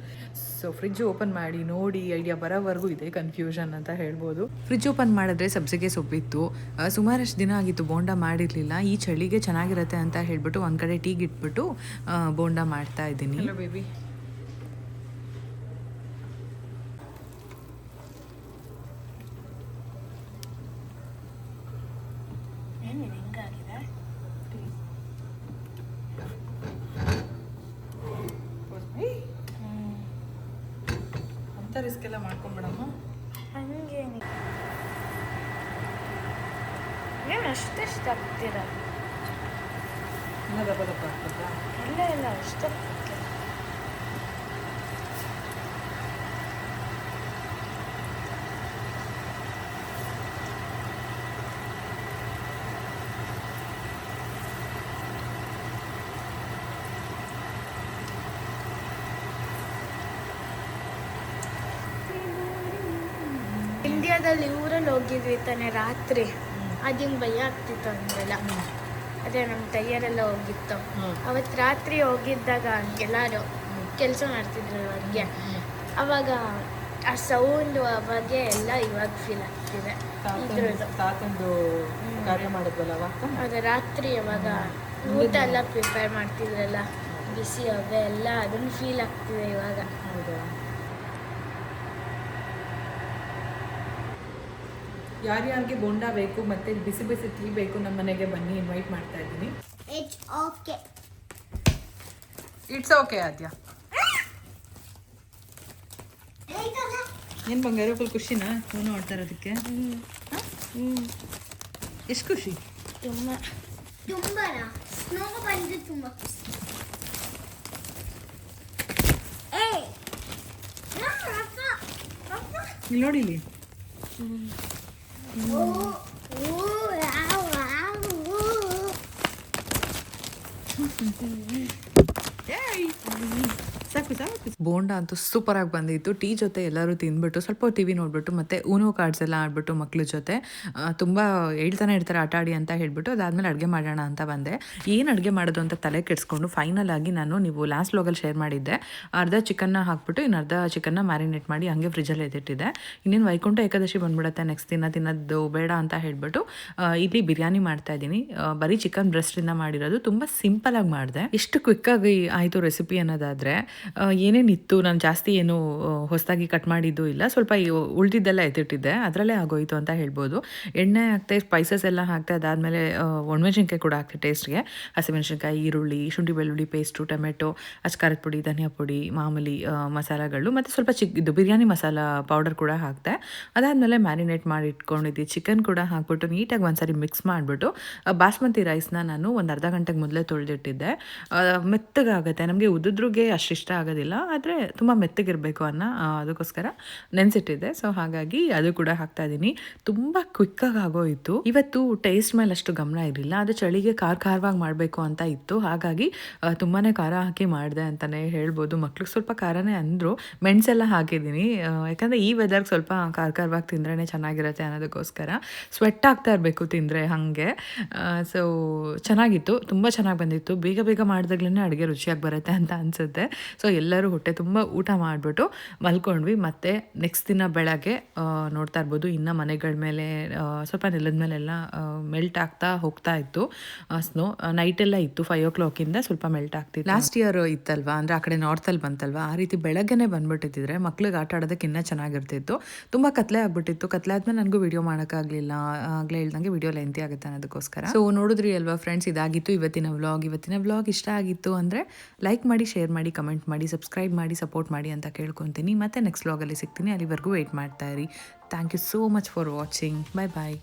ಸೊ ಫ್ರಿಜ್ ಓಪನ್ ಮಾಡಿ, ನೋಡಿ ಐಡಿಯಾ ಬರೋವರೆಗೂ ಇದೆ ಕನ್ಫ್ಯೂಷನ್ ಅಂತ ಹೇಳ್ಬೋದು. ಫ್ರಿಜ್ ಓಪನ್ ಮಾಡಿದ್ರೆ ಸಬ್ಸಿಗೆ ಸೊಪ್ಪಿತ್ತು. ಸುಮಾರಷ್ಟು ದಿನ ಆಗಿತ್ತು ಬೋಂಡ ಮಾಡಿರಲಿಲ್ಲ. ಈ ಚಳಿಗೆ ಚೆನ್ನಾಗಿರುತ್ತೆ ಅಂತ ಹೇಳ್ಬಿಟ್ಟು ಒಂದು ಕಡೆ ಟೀಗಿಟ್ಬಿಟ್ಟು ಬೋಂಡ ಮಾಡ್ತಾ ಇದ್ದೀನಿ. ಬೇಬಿ ಏನಿದೆ ಹಿಂಗಾಗಿದೆ ಅಂತ ರಿಸ್ಕ್ ಎಲ್ಲ ಮಾಡ್ಕೊಂಬಿಡಮ್ಮ ಹಂಗೇನಿದೆ ಏನು ಅಷ್ಟೆಷ್ಟು ಆಗ್ತೀರಾ ಇನ್ನೂ ದಪ್ಪ ದಪ್ಪ ಆಗ್ತದಾ ಇಲ್ಲ ಇಲ್ಲ ಅಷ್ಟೊತ್ತು ಇಂಡಿಯಾದಲ್ಲಿ ಊರಲ್ಲಿ ಹೋಗಿದ್ವಿ ತಾನೆ ರಾತ್ರಿ. ಅದಿಂಗ್ ಭಯ ಆಗ್ತಿತ್ತು ಹಂಗೆಲ್ಲ ಅದೇ ನಮ್ಮ ಟೈಯರೆಲ್ಲ ಹೋಗಿತ್ತು. ಅವತ್ತು ರಾತ್ರಿ ಹೋಗಿದ್ದಾಗ ಎಲ್ಲರೂ ಕೆಲಸ ಮಾಡ್ತಿದ್ರಲ್ಲ ಅವ್ರಿಗೆ. ಅವಾಗ ಆ ಸೌಂಡ್ ಅವಾಗೆ ಎಲ್ಲ ಇವಾಗ ಫೀಲ್ ಆಗ್ತಿದೆ. ತಾತಂದು ಕಾರ್ಯ ಮಾಡಿದ್ವಲ್ಲ ಅವಾಗ? ಅದು ರಾತ್ರಿ ಅವಾಗ ಊಟ ಎಲ್ಲ ಪ್ರಿಪೇರ್ ಮಾಡ್ತಿದ್ರಲ್ಲ. ಬಿಸಿ ಅವೆ ಎಲ್ಲ ಅದನ್ನು ಫೀಲ್ ಆಗ್ತಿದೆ ಇವಾಗ. ಹೌದಾ? ಯಾರ್ಯಾರಿಗೆ ಬೋಂಡ ಬೇಕು ಮತ್ತೆ ಬಿಸಿ ಬಿಸಿ ಟೀ ಬೇಕು ನಮ್ಮ ಮನೆಗೆ ಬನ್ನಿ ಇನ್ವೈಟ್ ಮಾಡ್ತಾ ಇದ್ದೀನಿ. It's okay it's okay Aadya. ಏನು ಬಂಗಾರ ಫುಲ್ ಖುಷಿನಾ? ಫೋನ್ ಮಾಡ್ತಾ ಇರೋದಕ್ಕೆ? ಎಷ್ಟು ಖುಷಿ? ತುಂಬ. ತುಂಬ ಸ್ನೋ ಬಂದು ತುಂಬಾ ಇಲ್ಲಿ ನೋಡಿ Daddy! ಬೋಂಡ ಅಂತೂ ಸೂಪರ್ ಆಗಿ ಬಂದಿತ್ತು. ಟೀ ಜೊತೆ ಎಲ್ಲರೂ ತಿಂದ್ಬಿಟ್ಟು ಸ್ವಲ್ಪ ಟಿ ವಿ ನೋಡ್ಬಿಟ್ಟು ಮತ್ತೆ ಊನೋ ಕಾರ್ಡ್ಸ್ ಎಲ್ಲ ಆಡ್ಬಿಟ್ಟು ಮಕ್ಳ ಜೊತೆ. ತುಂಬಾ ಹೇಳ್ತಾನೆ ಇರ್ತಾರೆ, ಆಟ ಆಡಿ ಅಂತ ಹೇಳ್ಬಿಟ್ಟು ಅದಾದ್ಮೇಲೆ ಅಡುಗೆ ಮಾಡೋಣ ಅಂತ ಬಂದೆ. ಏನು ಅಡುಗೆ ಮಾಡೋದು ಅಂತ ತಲೆ ಕೆಡಿಸ್ಕೊಂಡು ಫೈನಲ್ ಆಗಿ ನಾನು ನೀವು ಲಾಸ್ಟ್ ಲೋಗಲ್ಲಿ ಶೇರ್ ಮಾಡಿದ್ದೆ. ಅರ್ಧ ಚಿಕನ್ನ ಹಾಕ್ಬಿಟ್ಟು ಇನ್ನು ಅರ್ಧ ಚಿಕನ್ನ ಮ್ಯಾರಿನೇಟ್ ಮಾಡಿ ಹಂಗೆ ಫ್ರಿಜ್ಜಲ್ಲಿ ಎತ್ತಿಟ್ಟಿದ್ದೆ ಇನ್ನೇನು ವೈಕುಂಠ ಏಕಾದಶಿ ಬಂದ್ಬಿಡುತ್ತೆ ನೆಕ್ಸ್ಟ್ ದಿನ ತಿನ್ನೋದು ಬೇಡ ಅಂತ ಹೇಳ್ಬಿಟ್ಟು ಇಲ್ಲಿ ಬಿರಿಯಾನಿ ಮಾಡ್ತಾ ಇದ್ದೀನಿ. ಬರೀ ಚಿಕನ್ ಬ್ರೆಸ್ಟಿಂದ ಮಾಡಿರೋದು. ತುಂಬ ಸಿಂಪಲ್ ಆಗಿ ಮಾಡಿದೆ. ಎಷ್ಟು ಕ್ವಿಕ್ಕಾಗಿ ಆಯಿತು ರೆಸಿಪಿ ಅನ್ನೋದಾದರೆ ಏನೇನಿತ್ತು? ನಾನು ಜಾಸ್ತಿ ಏನು ಹೊಸದಾಗಿ ಕಟ್ ಮಾಡಿದ್ದು ಇಲ್ಲ. ಸ್ವಲ್ಪ ಉಳಿದಿದ್ದೆಲ್ಲ ಎತ್ತಿಟ್ಟಿದ್ದೆ. ಅದರಲ್ಲೇ ಆಗೋಯ್ತು ಅಂತ ಹೇಳ್ಬೋದು. ಎಣ್ಣೆ ಹಾಕ್ತೆ ಸ್ಪೈಸಸ್ ಎಲ್ಲ ಹಾಕ್ತೆ, ಅದಾದಮೇಲೆ ಒಣಮೆಣಸಿನ್ಕಾಯಿ ಕೂಡ ಹಾಕ್ತೆ ಟೇಸ್ಟ್ಗೆ ಹಸಿಮೆಣಸಿನ್ಕಾಯಿ, ಈರುಳ್ಳಿ, ಶುಂಠಿ ಬೆಳ್ಳುಳ್ಳಿ ಪೇಸ್ಟು ಟೊಮೆಟೊ, ಅಚ್ಕಾರದ ಪುಡಿ, ಧನಿಯಾ ಪುಡಿ, ಮಾಮೂಲಿ ಮಸಾಲೆಗಳು ಮಸಾಲಗಳು, ಮತ್ತು ಸ್ವಲ್ಪ ಚಿಕ್, ಇದು ಬಿರಿಯಾನಿ ಮಸಾಲ ಪೌಡರ್ ಕೂಡ ಹಾಕ್ತೆ. ಅದಾದಮೇಲೆ ಮ್ಯಾರಿನೇಟ್ ಮಾಡಿ ಇಟ್ಕೊಂಡಿದ್ದೆ. ಚಿಕನ್ ಕೂಡ ಹಾಕ್ಬಿಟ್ಟು ನೀಟಾಗಿ ಒಂದ್ಸರಿ ಮಿಕ್ಸ್ ಮಾಡಿಬಿಟ್ಟು ಬಾಸ್ಮತಿ ರೈಸ್ನ ನಾನು ಒಂದು ಅರ್ಧ ಗಂಟೆಗೆ ಮೊದಲೇ ತೊಳೆದಿಟ್ಟಿದ್ದೆ. ಮೆತ್ತಗಾಗುತ್ತೆ. ನಮಗೆ ಉದುದ್ರಿಗೆ ಅಷ್ಟಿಷ್ಟ ಆಗೋದಿಲ್ಲ, ಆದರೆ ತುಂಬ ಮೆತ್ತಗಿರಬೇಕು ಅನ್ನ ಅದಕ್ಕೋಸ್ಕರ ನೆನೆಸಿಟ್ಟಿದ್ದೆ. ಸೊ ಹಾಗಾಗಿ ಅದು ಕೂಡ ಹಾಕ್ತಾ ಇದ್ದೀನಿ ತುಂಬ ಕ್ವಿಕ್ಕಾಗಿ ಆಗೋಯಿತು. ಇವತ್ತು ಟೇಸ್ಟ್ ಮೇಲೆ ಅಷ್ಟು ಗಮನ ಇರಲಿಲ್ಲ. ಅದು ಚಳಿಗೆ ಖಾರ ಖಾರವಾಗಿ ಮಾಡಬೇಕು ಅಂತ ಇತ್ತು. ಹಾಗಾಗಿ ತುಂಬಾ ಖಾರ ಹಾಕಿ ಮಾಡಿದೆ ಅಂತಲೇ ಹೇಳ್ಬೋದು. ಮಕ್ಳಿಗೆ ಸ್ವಲ್ಪ ಖಾರನೇ ಅಂದರು. ಮೆಣಸೆಲ್ಲ ಹಾಕಿದ್ದೀನಿ. ಯಾಕಂದರೆ ಈ ವೆದರ್ಗೆ ಸ್ವಲ್ಪ ಖಾರ ಖಾರವಾಗಿ ತಿಂದ್ರೇ ಚೆನ್ನಾಗಿರುತ್ತೆ ಅನ್ನೋದಕ್ಕೋಸ್ಕರ. ಸ್ವೆಟ್ ಆಗ್ತಾ ಇರಬೇಕು ತಿಂದರೆ ಹಾಗೆ. ಸೊ ಚೆನ್ನಾಗಿತ್ತು. ತುಂಬ ಚೆನ್ನಾಗಿ ಬಂದಿತ್ತು. ಬೇಗ ಬೇಗ ಮಾಡಿದಾಗ್ಲೇ ಅಡುಗೆ ರುಚಿಯಾಗಿ ಬರುತ್ತೆ ಅಂತ ಅನಿಸುತ್ತೆ. ಸೊ ಎಲ್ಲರೂ ಹೊಟ್ಟೆ ತುಂಬ ಊಟ ಮಾಡಿಬಿಟ್ಟು ಮಲ್ಕೊಂಡ್ವಿ. ಮತ್ತು ನೆಕ್ಸ್ಟ್ ದಿನ ಬೆಳಗ್ಗೆ ನೋಡ್ತಾ ಇರ್ಬೋದು ಇನ್ನು ಮನೆಗಳ ಮೇಲೆ ಸ್ವಲ್ಪ ನೆಲದ ಮೇಲೆಲ್ಲ ಮೆಲ್ಟ್ ಆಗ್ತಾ ಹೋಗ್ತಾ ಇತ್ತು. ಸ್ನೋ ನೈಟೆಲ್ಲ ಇತ್ತು ಫೈವ್ ಓ ಕ್ಲಾಕಿಂದ ಸ್ವಲ್ಪ ಮೆಲ್ಟ್ ಆಗ್ತಿತ್ತು. ಲಾಸ್ಟ್ ಇಯರ್ ಇತ್ತಲ್ವಾ? ಅಂದರೆ ಆ ಕಡೆ ನಾರ್ತಲ್ಲಿ ಬಂತಲ್ವಾ? ಆ ರೀತಿ ಬೆಳಗ್ಗೆನೇ ಬಂದ್ಬಿಟ್ಟಿದ್ರೆ ಮಕ್ಳಿಗೆ ಆಟ ಆಡೋದಕ್ಕೆ ಇನ್ನೂ ಚೆನ್ನಾಗಿರ್ತಿತ್ತು. ತುಂಬ ಕತ್ಲೆ ಆಗ್ಬಿಟ್ಟಿತ್ತು. ಕತ್ಲೆ ಆದ್ಮೇಲೆ ನನಗೂ ವಿಡಿಯೋ ಮಾಡೋಕ್ಕಾಗಲಿಲ್ಲ ಆಗಲೇ ಹೇಳ್ದಂಗೆ ವಿಡಿಯೋ ಲೆಂತಿ ಆಗುತ್ತೆ ಅನ್ನೋದಕ್ಕೋಸ್ಕರ. ಸೊ ನೋಡಿದ್ರಿ ಅಲ್ವಾ ಫ್ರೆಂಡ್ಸ್ ಇದಾಗಿತ್ತು ಇವತ್ತಿನ ವ್ಲಾಗ್ ಇವತ್ತಿನ ವ್ಲಾಗ್ ಇಷ್ಟ ಆಗಿತ್ತು ಅಂದರೆ ಲೈಕ್ ಮಾಡಿ ಶೇರ್ ಮಾಡಿ ಕಮೆಂಟ್ ಮಾಡಿ ಸಬ್ಸ್ಕ್ರೈಬ್ ಮಾಡಿ ಸಪೋರ್ಟ್ ಮಾಡಿ ಅಂತ ಕೇಳ್ಕೊತೀನಿ. ಮತ್ತೆ ನೆಕ್ಸ್ಟ್ ವ್ಲಾಗಲ್ಲಿ ಸಿಗ್ತೀನಿ. ಅಲ್ಲಿವರೆಗೂ ವೆಯ್ಟ್ ಮಾಡ್ತಾ ಇರಿ. Thank you so much for watching bye bye